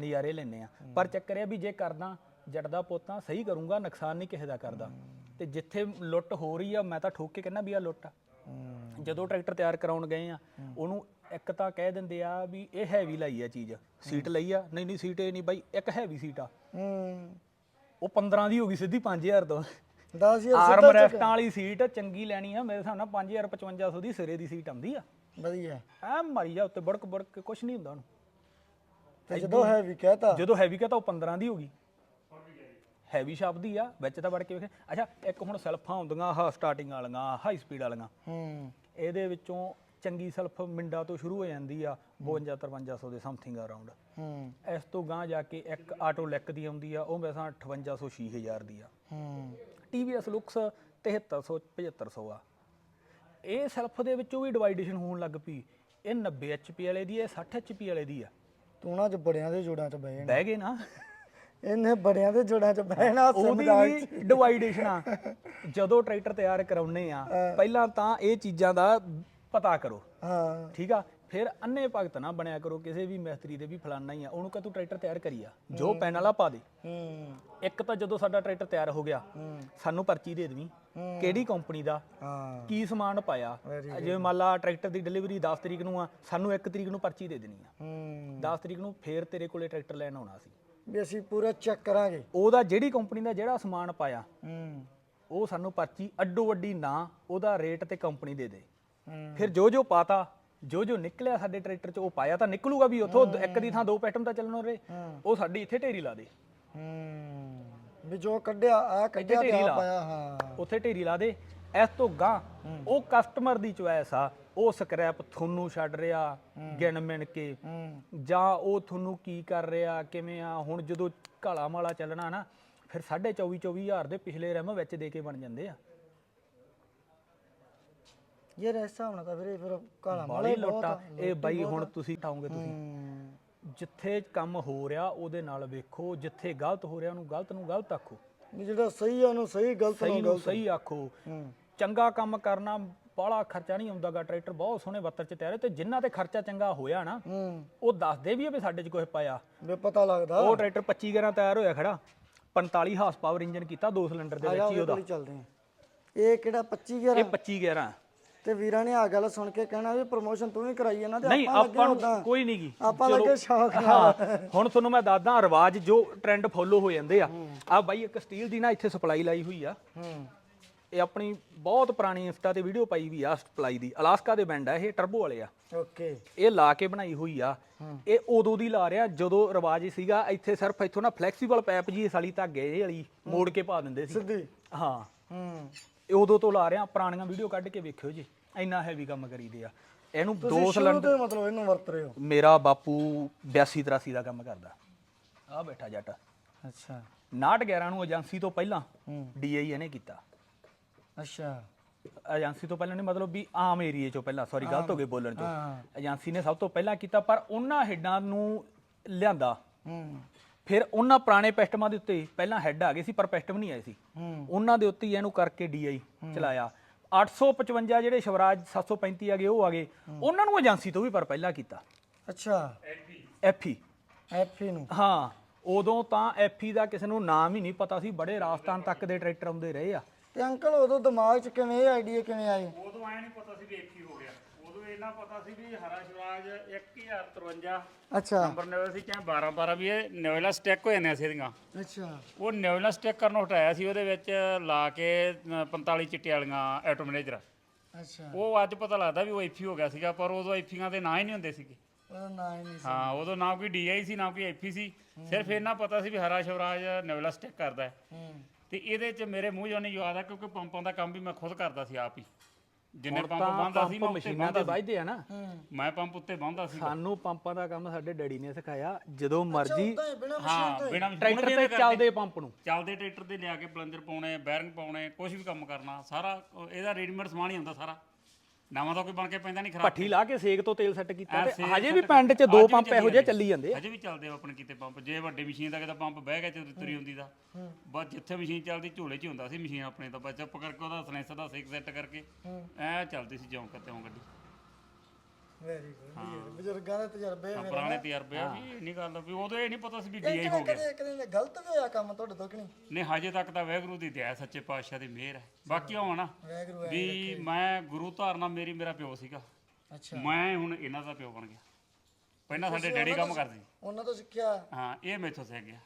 ਨਜ਼ਾਰੇ ਲੈਣੇ ਆ। ਪਰ ਚੱਕਰ ਇਹ ਵੀ ਜੇ ਕਰਦਾ ਜੜਦਾ ਪੋਤਾਂ ਸਹੀ ਕਰੂੰਗਾ ਨੁਕਸਾਨ ਨਹੀਂ ਕਿਸੇ ਦਾ ਕਰਦਾ। ਤੇ ਜਿੱਥੇ ਲੁੱਟ ਹੋ ਰਹੀ ਆ ਮੈਂ ਤਾਂ ਠੋਕ ਕੇ ਕਹਿੰਦਾ ਵੀ ਆ ਲੁੱਟ ਆ। ਜਦੋਂ ਟਰੈਕਟਰ ਤਿਆਰ ਕਰਾਉਣ ਗਏ ਆ ਉਹਨੂੰ ਇੱਕ ਤਾਂ ਕਹਿ ਦਿੰਦੇ ਆ ਵੀ ਇਹ ਹੈਵੀ ਲਈ ਆ ਚੀਜ਼। ਸੀਟ ਲਈ ਆ। ਨਹੀਂ ਨਹੀਂ ਸੀਟ ਇਹ ਨਹੀਂ ਬਾਈ ਇੱਕ ਹੈਵੀ ਸੀਟ ਆ। ਉਹ 15 ਦੀ ਹੋ ਗਈ ਸਿੱਧੀ 5000 ਤੋਂ। 10000 ਆਰਮ ਰੈਫਟਾਂ ਵਾਲੀ ਸੀਟ ਚੰਗੀ ਲੈਣੀ ਆ ਮੇਰੇ ਹਿਸਾਬ ਨਾਲ 5000 5500 ਦੀ ਸਿਰੇ ਦੀ ਸੀਟ ਆਉਂਦੀ ਆ। ਵਧੀਆ। ਐ ਮਾਰੀ ਜਾ ਉੱਤੇ ਬੜਕ ਬੜਕ ਕੁਛ ਨਹੀਂ ਹੁੰਦਾ ਉਹਨੂੰ। ਤੇ ਜਦੋਂ ਹੈ ਵੀ ਕਹਤਾ। ਜਦੋਂ ਹੈਵੀ ਕਹਤਾ ਉਹ 15 ਦੀ ਹੋ ਗਈ। ਹੈਵੀ ਸ਼ਾਪ ਦੀ ਆ ਵਿੱਚ ਤਾਂ ਵੜ ਕੇ ਵੇਖ। ਅੱਛਾ ਇੱਕ ਹੁਣ ਸੈਲਫਾਂ ਹੁੰਦੀਆਂ ਆਹ ਸਟਾਰਟਿੰਗ ਵਾਲੀਆਂ ਹਾਈ ਸਪੀਡ ਵਾਲੀਆਂ। ਹੂੰ। ਇਹਦੇ ਵਿੱਚੋਂ ਚੰਗੀ ਸੈਲਫ ਮਿੰਡਾ ਤੋਂ ਸ਼ੁਰੂ ਹੋ ਜਾਂਦੀ ਆ 52 5300 ਦੇ ਸਮਥਿੰਗ ਅਰਾਊਂਡ ਹੂੰ। ਇਸ ਤੋਂ ਗਾਂ ਜਾ ਕੇ ਇੱਕ ਆਟੋ ਲੈਕ ਦੀ ਆਉਂਦੀ ਆ ਉਹ ਵੈਸਾ 5800 6000 ਦੀ ਆ। ਹੂੰ। TVS ਲੁਕਸ 7300 7500 ਆ। ਇਹ ਸੈਲਫ ਦੇ ਵਿੱਚੋਂ ਵੀ ਡਿਵਾਈਡੇਸ਼ਨ ਹੋਣ ਲੱਗ ਪਈ। ਇਹ 90 HP ਵਾਲੇ ਦੀ ਹੈ 60 HP ਵਾਲੇ ਦੀ ਆ। ਤੂੰ ਨਾ ਚ ਬੜਿਆਂ ਦੇ ਜੋੜਾਂ ਚ ਬਹਿ ਬਹਿ ਗਏ ਨਾ। ਇਹਨੇ ਬੜਿਆਂ ਦੇ ਜੋੜਾਂ ਚ ਬਹਿਣਾ ਉਹਦੀ ਵੀ ਡਿਵਾਈਡੇਸ਼ਨ ਆ ਜਦੋਂ ਟਰੈਕਟਰ ਤਿਆਰ ਕਰਾਉਨੇ ਆ ਪਹਿਲਾਂ ਤਾਂ ਇਹ ਚੀਜ਼ਾਂ ਦਾ ਪਤਾ ਕਰੋ। ਹਾਂ। ਠੀਕ ਆ? ਫਿਰ ਅੰਨੇ ਭਗਤ ਨਾ ਬਣਿਆ ਕਰੋ ਕਿਸੇ ਵੀ ਮਿਸਤਰੀ ਦੇ ਵੀ ਫਲਾਨਾ ਹੀ ਆ ਉਹਨੂੰ ਕਹ ਤੂੰ ਟਰੈਕਟਰ ਤਿਆਰ ਕਰੀ ਆ ਜੋ ਪੈਨ ਵਾਲਾ ਪਾ ਦੇ। ਹੂੰ। ਇੱਕ ਤਾਂ ਜਦੋਂ ਸਾਡਾ ਟਰੈਕਟਰ ਤਿਆਰ ਹੋ ਗਿਆ ਸਾਨੂੰ ਪਰਚੀ ਦੇ ਦੇਵੀਂ। ਕਿਹੜੀ ਕੰਪਨੀ ਦਾ? ਹਾਂ। ਕੀ ਸਮਾਨ ਪਾਇਆ? Very ਜਿਵੇਂ ਮੰਨ ਲਾ ਟਰੈਕਟਰ ਦੀ ਡਿਲੀਵਰੀ 10 ਤਰੀਕ ਨੂੰ ਆ ਸਾਨੂੰ 1 ਤਰੀਕ ਨੂੰ ਪਰਚੀ ਦੇ ਦੇਣੀ ਆ। ਹੂੰ। 10 ਤਰੀਕ ਨੂੰ ਫੇਰ ਤੇਰੇ ਕੋਲੇ ਟਰੈਕਟਰ ਲੈਣ ਆਉਣਾ ਸੀ। ਵੀ ਅਸੀਂ ਪੂਰਾ ਚੈੱਕ ਕਰਾਂਗੇ। ਉਹਦਾ ਜਿਹੜੀ ਕੰਪਨੀ ਦਾ ਜਿਹੜਾ ਸਮਾਨ ਪਾਇਆ ਹੂੰ। ਉਹ ਸਾਨੂੰ ਪਰਚੀ ਅੱਡੋ ਵੱਡੀ ਨਾ ਉਹਦਾ ਰੇਟ ਤੇ ਕੰਪਨੀ ਦੇ ਦੇ। ਹੂੰ। ਫਿਰ ਜੋ ਜੋ ਪਾਤਾ ਜੋ ਜੋ ਨਿਕਲਿਆ ਸਾਡੇ ਟਰੈਕਟਰ 'ਚ ਉਹ ਪਾਇਆ ਤਾਂ ਨਿਕਲੂਗਾ ਵੀ ਉਥੋਂ ਇੱਕ ਦੀ ਥਾਂ ਦੋ ਪੈਟਰਨ ਤਾਂ ਚੱਲਣੋਂ ਰੇ ਉਹ ਸਾਡੀ ਇੱਥੇ ਢੇਰੀ ਲਾ ਦੇ। ਹੂੰ। ਵੀ ਜੋ ਕੱਢਿਆ ਆ ਕੱਢਿਆ ਤੇ ਆ। ਪਾਇਆ ਹਾਂ। ਉੱਥੇ ਢੇਰੀ ਲਾ ਦੇ। ਇਸ ਤੋਂ ਗਾਂ ਉਹ ਕਸਟਮਰ ਦੀ ਚੁਆਇਸ ਆ ਉਹ ਸਕ੍ਰੈਪ ਤੁਹਾਨੂੰ ਛੱਡ ਰਿਹਾ ਗਿਣ ਮਿਣ ਕੇ। ਜਾਂ ਉਹ ਤੁਹਾਨੂੰ ਕੀ ਕਰ ਰਿਹਾ ਕਿਵੇਂ ਆ? ਹੁਣ ਜਦੋਂ ਕਾਲਾ ਮਾਲਾ ਚੱਲਣਾ ਨਾ ਫਿਰ 24 24000 ਦੇ ਪਿਛਲੇ ਰੈਮ ਵਿੱਚ ਦੇ ਕੇ ਬਣ ਜਾਂਦੇ ਆ। ਯਾਰ ਐਸਾ ਹੋਣਾ ਤਾਂ ਵੀਰੇ ਫਿਰ ਕਾਲਾ ਮਾਲਾ ਬਾਲੀ ਹੀ ਬਹੁਤ ਲੋਟਾ। ਆ। ਇਹ ਬਾਈ ਹੁਣ ਤੁਸੀਂ ਠਾਉਂਗੇ ਤੁਸੀਂ। ਹੂੰ। ਜਿੱਥੇ ਕੰਮ ਹੋ ਰਿਹਾ ਉਹਦੇ ਨਾਲ ਵੇਖੋ ਜਿੱਥੇ ਗਲਤ ਹੋ ਰਿਹਾ ਉਹਨੂੰ ਗਲਤ ਨੂੰ ਗਲਤ ਆਖੋ। ਵੀ ਜਿਹੜਾ ਸਹੀ ਆ ਉਹਨੂੰ ਸਹੀ ਗਲਤ ਸਹੀ ਨੂੰ ਨੂੰ ਗਲਤ। ਸਹੀ ਆਖੋ। ਹੂੰ। ਚੰਗਾ ਕੰਮ ਕਰਨਾ ਬਾਹਲਾ ਖਰਚਾ ਨਹੀਂ ਆਉਂਦਾਗਾ ਟਰੈਕਟਰ ਬਹੁਤ ਸੋਹਣੇ ਬੱਤਰ ਚ ਤਿਆਰ ਤੇ ਜਿਨ੍ਹਾਂ ਤੇ ਖਰਚਾ ਚੰਗਾ ਹੋਇਆ ਨਾ ਉਹ ਦੱਸਦੇ ਵੀ ਆ ਵੀ ਸਾਡੇ ਚ ਕੁਝ ਪਾਇਆ। ਵੀ ਪਤਾ ਲੱਗਦਾ। ਉਹ ਟਰੈਕਟਰ 25 ਗੇਰਾਂ ਤਿਆਰ ਹੋਇਆ ਖੜਾ 45 ਹਾਰਸ ਪਾਵਰ ਇੰਜਨ ਕੀਤਾ ਦੋ ਸਿਲੰਡਰ ਦੇ ਵਿੱਚ ਹੀ ਉਹਦਾ। ਚੱਲਦੇ ਇਹ ਕਿਹੜਾ 25 11 ਇਹ 25 ਗੇਰਾਂ ਤੇ ਵੀਰਾਂ ਨੇ ਆ ਗੱਲ ਸੁਣ ਕੇ ਕਹਿਣਾ ਵੀ ਪ੍ਰੋਮੋਸ਼ਨ ਤੂੰ ਹੀ ਕਰਾਈ ਇਹਨਾਂ ਤੇ ਆਪਾਂ ਲੱਗੇ ਉਦਾਂ ਕੋਈ ਨਹੀਂ ਗੀ। ਆਪਾਂ ਲੱਗੇ ਸ਼ੌਕ ਨਾਲ। ਹਾਂ ਹੁਣ ਤੁਹਾਨੂੰ ਮੈਂ ਦੱਸਦਾ ਰਿਵਾਜ ਜੋ ਟ੍ਰੈਂਡ ਫੋਲੋ ਹੋ ਜਾਂਦੇ ਆ। ਆ ਬਾਈ ਇੱਕ ਸਟੀਲ ਦੀ ਨਾ ਇੱਥੇ ਸਪਲਾਈ ਲਾਈ ਹੋਈ ਆ। ਹੂੰ। ਇਹ ਆਪਣੀ ਬਹੁਤ ਪੁਰਾਣੀ ਇੰਸਟਾ ਤੇ ਵੀਡੀਓ ਪਾਈ ਵੀ ਆ ਸਪਲਾਈ ਦੀ। ਅਲਾਸਕਾ ਦੇ ਬੈਂਡ ਆ ਇਹ ਟਰਬੋ ਵਾਲੇ ਆ। ਓਕੇ। ਇਹ ਲਾ ਕੇ ਬਣਾਈ ਹੋਈ ਆ। ਇਹ ਉਦੋਂ ਦੀ ਲਾ ਰਿਆ ਜਦੋਂ ਰਿਵਾਜ ਸੀਗਾ ਇੱਥੇ ਸਿਰਫ ਇੱਥੋਂ ਨਾ ਫਲੈਕਸੀਬਲ ਪਾਈਪ ਜੀ ਸਾਲੀ ਧਾਗੇ ਜਿਹੀ ਵਾਲੀ ਮੋੜ ਕੇ ਪਾ ਦਿੰਦੇ ਸੀ। ਸਿੱਧੀ। ਹਾਂ। ਹੂੰ। ਇਹ ਉਦੋਂ ਤੋਂ ਲਾ ਰਿਆ ਪੁਰਾਣੀਆਂ ਵੀਡੀਓ ਕੱਢ ਕੇ ਵੇਖਿਓ ਜੀ ਇੰਨਾ ਹੈਵੀ ਕੰਮ ਕਰੀਦੇ ਆ। ਇਹਨੂੰ ਦੋ ਸਿਲੰਡਰ ਮਤਲਬ ਇਹਨੂੰ ਵਰਤ ਰਹੇ ਹੋ? ਮੇਰਾ ਬਾਪੂ 82 83 ਦਾ ਕੰਮ ਕਰਦਾ। ਆ ਬੈਠਾ ਜੱਟ। ਅੱਛਾ। 911 ਨੂੰ ਏਜੰਸੀ ਤੋਂ ਪਹਿਲਾਂ ਹੂੰ। ਡੀਆਈ ਇਹਨੇ ਕੀਤਾ। ਅੱਛਾ। ਏਜੰਸੀ ਤੋਂ ਪਹਿਲਾਂ ਨਹੀਂ ਮਤਲਬ ਵੀ ਆਮ ਏਰੀਏ ਚੋਂ ਪਹਿਲਾਂ ਸੌਰੀ ਗਲਤ ਹੋ ਗਏ ਬੋਲਣ ਚੋਂ। ਹਾਂ। ਏਜੰਸੀ ਨੇ ਸਭ ਤੋਂ ਪਹਿਲਾਂ ਕੀਤਾ ਪਰ ਉਹਨਾਂ ਹੈਡਾਂ ਨੂੰ ਲਿਆਂਦਾ। ਹੂੰ। ਫਿਰ ਉਹਨਾਂ ਪੁਰਾਣੇ ਪੈਸਟਮਾਂ ਦੇ ਉੱਤੇ ਪਹਿਲਾਂ ਹੈੱਡ ਆ ਗਏ ਸੀ ਪਰ ਪੈਸਟਮ ਨਹੀਂ ਆਏ ਸੀ। ਹੂੰ। ਉਹਨਾਂ ਦੇ ਉੱਤੇ ਹੀ ਇਹਨੂੰ ਕਰਕੇ ਡੀਆਈ ਚਲਾਇਆ। 855 ਜਿਹੜੇ ਸ਼ਿਵਰਾਜ 735 ਆ ਗਏ ਉਹ ਆ ਗਏ। ਉਹਨਾਂ ਨੂੰ ਏਜੰਸੀ ਤੋਂ ਵੀ ਪਰ ਪਹਿਲਾਂ ਕੀਤਾ। ਅੱਛਾ। ਐਫਈ ਐਫੀ ਨੂੰ। ਹਾਂ। ਉਦੋਂ ਤਾਂ ਐਫਈ ਦਾ ਕਿਸੇ ਨੂੰ ਨਾਮ ਹੀ ਨਹੀਂ ਪਤਾ ਸੀ ਬੜੇ ਰਾਜਸਥਾਨ ਤੱਕ ਦੇ ਟਰੈਕਟਰ ਆਉਂਦੇ ਰਹੇ ਆ। ਤੇ ਅੰਕਲ ਉਦੋਂ ਦਿਮਾਗ 'ਚ ਕਿਵੇਂ ਇਹ ਆਈਡੀਆ ਕਿਵੇਂ ਆਏ? ਉਦੋਂ ਐ ਨਹੀਂ ਪਤਾ ਸੀ ਵੀ ਇੱਕ ਹੀ ਹੋ ਗਿਆ। ਉਦੋਂ ਇਹਨਾਂ ਪਤਾ ਸੀ ਵੀ ਹਰਾ ਸ਼ਿਵਰਾਜ 1053 ਅੱਛਾ। ਨੰਬਰ ਨੇ ਸੀ ਕਿ 12 12 ਵੀ ਇਹ ਨੋਇਲਾ ਸਟੈਕ ਹੋ ਜਾਂਦੇ ਸੀ ਇਹਦੀਆਂ। ਅੱਛਾ। ਉਹ ਨੋਇਲਾ ਸਟੈਕ ਕਰਨ ਹਟਾਇਆ ਸੀ ਉਹਦੇ ਵਿੱਚ ਲਾ ਕੇ ਅ, 45 ਚਿੱਟੇ ਵਾਲੀਆਂ ਆਟੋ ਮੈਨੇਜਰ ਅੱਛਾ। ਉਹ ਅੱਜ ਪਤਾ ਲੱਗਦਾ ਵੀ ਉਹ ਐਫੀ ਹੋ ਗਿਆ ਸੀਗਾ ਪਰ ਉਦੋਂ ਐਫੀਆਂ ਦੇ ਨਾਂ ਹੀ ਨਹੀਂ ਹੁੰਦੇ ਸੀਗੇ। ਉਹਦਾ ਨਾਂ ਹੀ ਨਹੀਂ ਸੀ। ਹਾਂ ਉਦੋਂ ਨਾ ਕੋਈ ਡੀਆਈ ਸੀ ਨਾ ਕੋਈ ਐਫੀ ਸੀ। ਸਿਰਫ ਇਹਨਾਂ ਪਤਾ ਸੀ ਵੀ ਹਰਾ ਸ਼ਿਵਰਾਜ ਨੋਇਲਾ ਸਟੈਕ ਕਰਦਾ ਹੈ। ਹੂੰ। ਤੇ ਇਹਦੇ ਚ ਮੇਰੇ ਮੂੰਹ ਜਾਨੀ ਯਾਦ ਆ ਕਿਉਂਕਿ ਪੰਪਾਂ ਦਾ ਕੰਮ ਵੀ ਮੈਂ ਖੁਦ ਕਰਦਾ ਸੀ ਆਪ ਹੀ। ਜਿੰਨੇ ਪੰਪ ਬੰਦਾ ਸੀ ਮੈਂ ਉੱਤੇ ਮਸ਼ੀਨਾਂ ਤੇ ਬੰਦਾ ਵੱਜਦੇ ਆ ਨਾ। ਮੈਂ ਪੰਪ ਉੱਤੇ ਬੰਦਾ ਸੀ। ਸਾਨੂੰ ਪੰਪਾਂ ਦਾ ਕੰਮ ਸਾਡੇ ਡੈਡੀ ਨੇ ਸਿਖਾਇਆ ਜਦੋਂ ਮਰਜ਼ੀ ਹੀ ਬਿਨਾਂ ਹਾਂ ਟਰੈਕਟਰ ਤੇ ਚੱਲਦੇ ਪੰਪ ਨੂੰ। ਚੱਲਦੇ ਟਰੈਕਟਰ ਤੇ ਲਿਆ ਕੇ ਪਲੰਜਰ ਪਾਉਣੇ ਬੈਰਿੰਗ ਪਾਉਣੇ ਕੁਝ ਵੀ ਕੰਮ ਕਰਨਾ ਸਾਰਾ ਇਹਦਾ ਰੈਡੀਮੇਡ ਸਮਾਨ ਹੀ ਹੁੰਦਾ ਸਾਰਾ। ਨਵਾਂ ਤਾਂ ਕੋਈ ਬਣ ਕੇ ਪੈਂਦਾ ਨਹੀਂ ਖਰਾਬ ਭੱਠੀ ਲਾ ਕੇ ਸੇਕ ਤੋਂ ਤੇਲ ਸੈੱਟ ਕੀਤਾ ਤੇ ਹਜੇ ਵੀ ਪਿੰਡ 'ਚ ਦੋ ਪੰਪ ਇਹੋ ਜਿਹੇ। ਚੱਲੀ ਜਾਂਦੇ ਆ। ਅਜੇ ਵੀ ਚੱਲਦੇ ਆ ਆਪਣੇ ਕਿਤੇ ਪੰਪ। ਜੇ ਵੱਡੀ ਮਸ਼ੀਨ ਦਾ ਕਿਤੇ ਪੰਪ ਬਹਿ ਗਿਆ ਤੇ ਤੁਰੀ ਹੁੰਦੀ ਦਾ। ਬਸ ਜਿੱਥੇ ਮਸ਼ੀਨ ਚੱਲਦੀ ਝੋਲੇ 'ਚ ਹੁੰਦਾ ਸੀ ਮਸ਼ੀਨ ਆਪਣੇ ਤਾਂ। ਬਸ ਚੁੱਪ ਕਰਕੇ ਉਹਦਾ ਸਲੈਂਸਰ ਦਾ ਸੇਕ ਸੈੱਟ ਕਰਕੇ ਐ ਚੱਲਦੀ ਸੀ ਜਿਉਂ ਕਿਤੇ ਉਹ ਗੱਡੀ। ਵੈਰੀ ਗੁੱਡ ਬਜ਼ੁਰਗਾਂ ਦੇ ਤਜਰਬੇ ਹਾਂ, ਫਿਰ ਪੁਰਾਣੇ ਤਜਰਬੇ ਆ ਵੀ ਇਹ ਨਹੀਂ ਗੱਲ ਵੀ ਉਦੋਂ ਇਹ ਨਹੀਂ ਪਤਾ ਸੀ ਵੀ ਡੀਆਈ ਹੋ ਗਿਆ। ਕਦੇ ਕਦੇ ਗਲਤ ਵੀ ਹੋਇਆ ਕੰਮ ਤੁਹਾਡੇ ਤੋਂ ਕਿ ਨਹੀਂ? ਨਹੀਂ ਹਜੇ ਤੱਕ ਤਾਂ ਵਾਹਿਗੁਰੂ ਦੀ ਦਇਆ ਸੱਚੇ ਪਾਤਸ਼ਾਹ ਦੀ ਮਿਹਰ ਹੈ। ਬਾਕੀ ਹੋਣਾ ਵੈਗਰੂ ਵੀ ਮੈਂ ਗੁਰੂ ਧਾਰਨਾ ਮੇਰੀ ਮੇਰਾ ਪਿਓ ਸੀਗਾ। ਅੱਛਾ। ਮੈਂ ਹੁਣ ਇਹਨਾਂ ਦਾ ਪਿਓ ਬਣ ਗਿਆ। ਪਹਿਲਾਂ ਸਾਡੇ ਡੈਡੀ ਕੰਮ ਕਰਦੇ। ਸੀ ਉਹਨਾਂ ਤੋਂ ਸਿੱਖਿਆ? ਹਾਂ ਇਹ ਮੈਥੋਂ ਸਿੱਖ ਗਿਆ।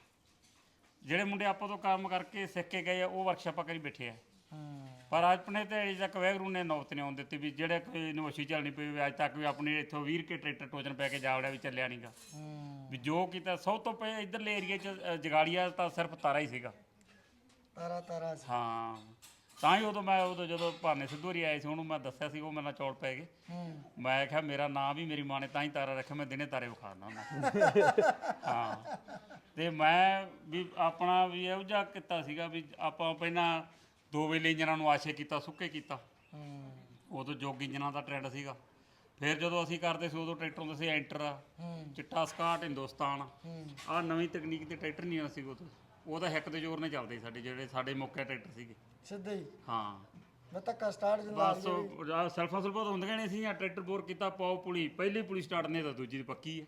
ਜਿਹੜੇ ਮੁੰਡੇ ਆਪਾਂ ਤੋਂ ਕੰਮ ਕਰਕੇ ਸਿੱਖ ਕੇ ਗਏ ਆ ਉਹ ਵਰਕਸ਼ਾਪਾਂ ਕਰੀ ਬੈਠੇ ਆ। ਪਰ ਆਪਣੇ ਤੇ ਅਜੇ ਤੱਕ ਵੈਗਰੂ ਨੇ ਨੌਬਤ ਨਹੀਂ ਆਉਣ ਦਿੱਤੀ ਵੀ ਜਿਹੜੇ ਕੋਈ ਨਵੋਸ਼ੀ ਚੱਲਣੀ ਪਈ ਵੀ ਅੱਜ ਤੱਕ ਵੀ ਆਪਣੇ ਇੱਥੋਂ 20 ਕੇ ਟਰੈਕਟਰ ਟੋਚਨ ਪੈ ਕੇ ਜਾ ਵੜਿਆ ਵੀ ਚੱਲਿਆ ਨਹੀਂਗਾ ਵੀ ਜੋ ਕੀਤਾ ਸਭ ਤੋਂ ਪਹਿਲਾਂ ਇਧਰਲੇ ਏਰੀਏ 'ਚ ਅ, ਜਗਾੜੀਆ ਤਾਂ ਸਿਰਫ ਤਾਰਾ ਹੀ ਸੀਗਾ। ਤਾਰਾ ਤਾਰਾ ਸੀ। ਹਾਂ ਤਾਂ ਹੀ ਉਦੋਂ ਮੈਂ ਉਦੋਂ ਜਦੋਂ ਭਾਨੇ ਸਿੱਧੂਰੀ ਆਏ ਸੀ ਉਹਨੂੰ ਮੈਂ ਦੱਸਿਆ ਸੀ ਉਹ ਮੇਰੇ ਨਾਲ ਚੌਲ ਪੈ ਗਏ। ਹੂੰ। ਮੈਂ ਕਿਹਾ ਮੇਰਾ ਨਾਂ ਵੀ ਮੇਰੀ ਮਾਂ ਨੇ ਤਾਂ ਹੀ ਤਾਰਾ ਰੱਖਿਆ ਮੈਂ ਦਿਨੇ ਤਾਰੇ ਹੁੰਦਾ। [laughs] ਹਾਂ। ਤੇ ਮੈਂ ਵੀ ਆਪਣਾ ਵੀ ਇਹੋ ਜਿਹਾ ਕੀਤਾ ਸੀਗਾ ਵੀ ਆਪਾਂ ਪਹਿਲਾਂ ਦੋ ਵੇਲੇ ਇੰਜਨਾਂ ਨੂੰ ਆਸ਼ੇ ਕੀਤਾ ਸੁੱਕੇ ਕੀਤਾ। ਹੂੰ। ਉਦੋਂ ਜੋਗੀ ਇੰਜਨਾਂ ਦਾ ਟ੍ਰੈਂਡ ਸੀਗਾ। ਫਿਰ ਜਦੋਂ ਅਸੀਂ ਕਰਦੇ ਸੀ ਉਦੋਂ ਟਰੈਕਟਰ ਹੁੰਦੇ ਸੀ ਐਂਟਰ। ਚਿੱਟਾ ਸਕਾਟ ਹਿੰਦੁਸਤਾਨ। ਆ ਨਵੀਂ ਤਕਨੀਕ ਦੇ ਟਰੈਕਟਰ ਨਹੀਂ ਸੀ ਉਦੋਂ। ਉਹ ਤਾਂ ਹਿੱਕ ਦੇ ਜ਼ੋਰ ਨਾਲ ਚੱਲਦੇ ਸਾਡੇ ਜਿਹੜੇ ਸਾਡੇ ਮੌਕੇ ਟਰੈਕਟਰ ਸੀਗੇ। ਸਿੱਧੇ ਹੀ? ਹਾਂ। ਮੈਂ ਧੱਕਾ ਸਟਾਰਟ ਜਿੰਦਾ ਬਸ ਉਹ ਸਲਫਾ ਸੁਲਫਾ ਤਾਂ ਹੁੰਦੀਆਂ ਨਹੀਂ ਸੀ ਟਰੈਕਟਰ ਬੋਰ ਕੀਤਾ ਪਾਓ ਪੁਲੀ ਪਹਿਲੀ ਪੁਲੀ ਸਟਾਰਟ ਨੇ ਤਾਂ ਦੂਜੀ ਦੀ ਪੱਕੀ ਹੈ।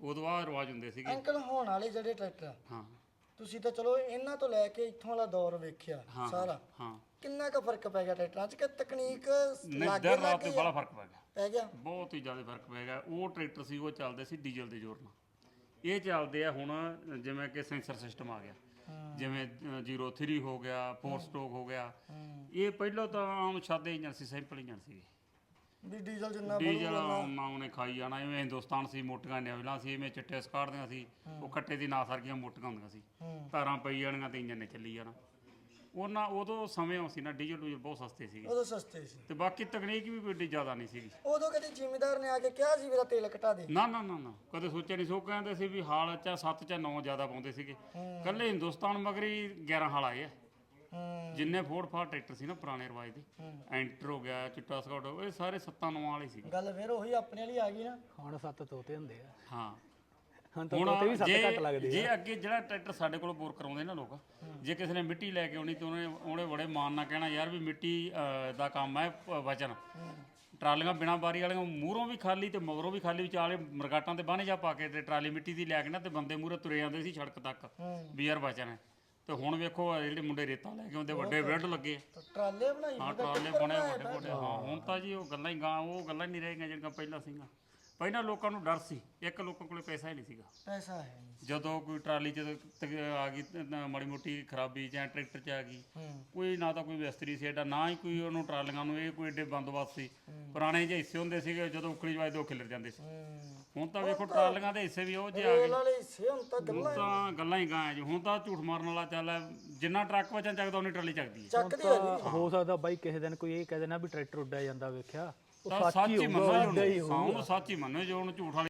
ਉਦੋਂ ਆ ਰਿਵਾਜ ਹੁੰਦੇ ਸੀਗੇ। ਅੰਕਲ ਹੋਣ ਵਾਲੇ ਜਿਹੜੇ ਟਰੈਕਟਰ ਹਾਂ। ਤੁਸੀਂ ਤਾਂ ਚਲੋ ਇਹਨਾਂ ਤੋਂ ਲੈ ਕੇ ਇੱਥੋਂ ਵਾਲਾ ਦੌਰ ਵੇਖਿਆ ਹਾਂ ਸਾਰਾ। ਹਾਂ। ਕਿੰਨਾ ਕੁ ਫ਼ਰਕ ਪੈ ਗਿਆ ਟਰੈਕਟਰਾਂ 'ਚ? ਕਿ ਤਕਨੀਕ ਨਹੀਂ ਲਾਗੇ ਦਰ ਰਾਤ ਲੱਗੇ ਤੇ ਬੜਾ ਫ਼ਰਕ ਪੈ ਗਿਆ। ਪੈ ਗਿਆ? ਬਹੁਤ ਹੀ ਜ਼ਿਆਦਾ ਫ਼ਰਕ ਪੈ ਗਿਆ। ਉਹ ਟਰੈਕਟਰ ਸੀ ਉਹ ਚੱਲਦੇ ਸੀ ਡੀਜ਼ਲ ਦੇ ਜ਼ੋਰ ਨਾਲ। ਇਹ ਚੱਲਦੇ ਆ ਹੁਣ ਜਿਵੇਂ ਕਿ ਸੈਂਸਰ ਸਿਸਟਮ ਆ ਗਿਆ। ਜਿਵੇਂ ਅ, 03 ਹੋ ਗਿਆ 4 ਸਟ੍ਰੋਕ ਹੋ ਗਿਆ। ਇਹ ਪਹਿਲਾਂ ਤਾਂ ਆਮ ਸਾਦੇ ਇੰਜਨ ਸੀ ਸਿੰਪਲ ਇੰਜਨ ਸੀ ਵੀ ਡੀਜ਼ਲ ਜਿੰਨਾ ਡੀਜ਼ਲ ਨਾ ਉਹਨੇ ਖਾਈ ਜਾਣਾ ਇਵੇਂ ਹਿੰਦੁਸਤਾਨ ਸੀ ਮੋਟੀਆਂ ਨਿਵਲਾਂ ਸੀ ਇਵੇਂ ਚਿੱਟੇ ਸਕਾੜਦੀਆਂ ਸੀ ਉਹ ਖੱਟੇ ਦੀ ਨਾ ਸਰਗੀਆਂ ਮੋਟੀਆਂ ਹੁੰਦੀਆਂ ਸੀ। ਤਾਰਾਂ ਪਈ ਜਾਣੀਆਂ ਤੇ ਇੰਜਨ ਨੇ ਚੱਲੀ ਜਾਣਾ। ਉਹਨਾਂ ਉਦੋਂ ਸਮੇਂ ਉਹ ਸੀ ਨਾ ਡੀਜ਼ਲ ਡੂਜ਼ਲ ਬਹੁਤ ਸਸਤੇ ਸੀਗੇ ਉਦੋਂ ਸਸਤੇ ਸੀ। ਤੇ ਬਾਕੀ ਤਕਨੀਕ ਵੀ ਕੋਈ ਏਡੀ ਜ਼ਿਆਦਾ ਨਹੀਂ ਸੀਗੀ। ਉਦੋਂ ਕਦੇ ਜ਼ਿਮੀਦਾਰ ਨੇ ਆ ਕੇ ਕਿਹਾ ਸੀ ਮੇਰਾ ਤੇਲ ਘਟਾ ਦੇ? ਨਾ ਨਾ ਨਾ ਨਾ। ਕਦੇ ਸੋਚਿਆ ਨਹੀਂ ਸੋ। ਕਹਿੰਦੇ ਸੀ ਵੀ ਹਾਲ ਚਾ 7 ਚਾ 9 ਜ਼ਿਆਦਾ ਪਾਉਂਦੇ ਸੀਗੇ। ਕੱਲੇ ਹਿੰਦੁਸਤਾਨ ਮਗਰੀ 11 ਹਾਲ ਆਏ ਆ। ਜਿੰਨੇ ਫੋਰਡ ਫਾਰ ਟਰੈਕਟਰ ਸੀ ਨਾ ਪੁਰਾਣੇ ਰਿਵਾਜ ਦੇ ਐਂਟਰ ਹੋ ਗਿਆ ਚਿੱਟਾ ਸਕਾਟ ਹੋ ਗਿਆ ਇਹ ਸਾਰੇ 7 9 ਵਾਲੇ ਸੀਗੇ। ਗੱਲ ਫਿਰ ਉਹੀ ਆਪਣੇ ਵਾਲੀ ਆ ਗਈ ਨਾ। ਹੁਣ ਸੱਤ ਤੋਤੇ ਹੁੰਦੇ ਆ। ਹਾਂ। ਹੁਣ ਤਾਂ ਤੋਤੇ ਵੀ ਸੱਤ ਘੱਟ ਲੱਗਦੇ ਜੇ ਅੱਗੇ ਜਿਹੜਾ ਟਰੈਕਟਰ ਸਾਡੇ ਕੋਲ ਬੋਰ ਕਰਾਉਂਦੇ ਨਾ ਲੋਕ ਜੇ ਕਿਸੇ ਨੇ ਮਿੱਟੀ ਲੈ ਕੇ ਆਉਣੀ ਤੇ ਉਹਨੇ ਉਹਨੇ ਬੜੇ ਮਾਣ ਨਾਲ ਕਹਿਣਾ ਯਾਰ ਵੀ ਮਿੱਟੀ ਦਾ ਕੰਮ ਹੈ ਵਚਨ। ਟਰਾਲੀਆਂ ਬਿਨਾ ਬਾਰੀ ਵਾਲੀਆਂ ਮੂਹਰੋਂ ਵੀ ਖਾਲੀ ਤੇ ਮਗਰੋਂ ਵੀ ਖਾਲੀ ਵਿਚਾਲੇ ਮਰਗਾਟਾਂ ਤੇ ਬਾਹਨੇ ਜਾ ਪਾ ਕੇ ਤੇ ਟਰਾਲੀ ਮਿੱਟੀ ਦੀ ਲੈ ਕੇ ਨਾ ਤੇ ਬੰਦੇ ਮੂਹਰੇ ਤੁਰੇ ਜਾਂਦੇ ਸੀ ਸੜਕ ਤੱਕ। ਵੀ ਯਾਰ ਵਚਨ ਹੈ। ਤੇ ਹੁਣ ਵੇਖੋ ਆਹ ਜਿਹੜੇ ਮੁੰਡੇ ਰੇਤਾਂ ਲੈ ਕੇ ਆਉਂਦੇ ਵੱਡੇ ਬ੍ਰੈਡ ਲੱਗੇ ਆ। ਤਾਂ ਟਰਾਲੇ ਬਣਾਈ ਹਾਂ ਟਰਾਲੇ ਬਣੇ ਵੱਡੇ ਵੱਡੇ ਹਾਂ ਹੁਣ ਤਾਂ ਜੀ ਉਹ ਗੱਲਾਂ ਹੀ ਗਾਂ ਉਹ ਗੱਲਾਂ ਹੀ ਨਹੀਂ ਰਹਿ ਗਈਆਂ ਜਿਹੜੀਆਂ ਪਹਿਲਾਂ ਸੀਗੀਆਂ ਪਹਿਲਾਂ ਲੋਕਾਂ ਨੂੰ ਡਰ ਸੀ ਇੱਕ ਲੋਕਾਂ ਕੋਲੇ ਪੈਸਾ ਹੀ ਨਹੀਂ ਸੀਗਾ। ਪੈਸਾ ਹੈ ਨਹੀਂ ਜਦੋਂ ਕੋਈ ਟਰਾਲੀ ਚ ਤ- ਆ ਗਈ ਤੇ ਮਾੜੀ ਮੋਟੀ ਖਰਾਬੀ ਜਾਂ ਟਰੈਕਟਰ ਚ ਆ ਗਈ ਹੂੰ। ਕੋਈ ਨਾ ਤਾਂ ਕੋਈ ਮਿਸਤਰੀ ਸੀ ਐਡਾ ਨਾ ਹੀ ਕੋਈ ਉਹਨੂੰ ਟਰਾਲੀਆਂ ਨੂੰ ਇਹ ਕੋਈ ਏਡੇ ਬੰਦੋਬਸਤ ਸੀ। ਪੁਰਾਣੇ ਜਿਹੇ ਹਿੱਸੇ ਹੁੰਦੇ ਸੀਗੇ ਜਦੋਂ ਉਖਲੀ ਜਵਾਈ ਦੋ ਖਿਲਰ ਜਾਂਦੇ ਸੀ। ਹੂੰ। ਹੁਣ ਤਾਂ ਵੇਖੋ ਟਰਾਲੀਆਂ ਦੇ ਹਿੱਸੇ ਵੀ ਉਹ ਜਿਹੇ ਆ ਗਏ। ਵਾਲੇ ਹਿੱਸੇ ਹੁਣ ਤਾਂ ਗੱਲਾਂ ਹੁਣ ਤਾਂ ਗੱਲਾਂ ਹੀ ਗਾਂ ਜੀ। ਹੁਣ ਤਾਂ ਝੂਠ ਮਾਰਨ ਵਾਲਾ ਚੱਲ ਹੈ। ਜਿੰਨਾ ਟਰੱਕ ਵਚਨ ਚੱਕਦਾ ਉਹਨੀ ਟਰਾਲੀ ਚੱਕਦੀ ਹੈ। ਚੱਕਦੀ ਜੀ। ਹੋ ਸਕਦਾ ਬਾਈ ਕਿਸੇ ਦਿਨ ਕੋਈ ਇਹ ਕਹਿ ਦੇਣਾ ਵੀ ਟਰੈਕਟਰ ਉੱਡਿਆ ਜਾਂਦਾ ਵੇਖਿਆ। ਸੱਚ ਹੀ ਮੰਨੋ ਜੋ ਉਹਨੂੰ। ਹਾਂ ਉਹਨੂੰ ਸੱਚ ਹੀ ਮੰਨੋ ਜੋ ਉਹਨੂੰ ਝੂਠ ਵਾਲੀ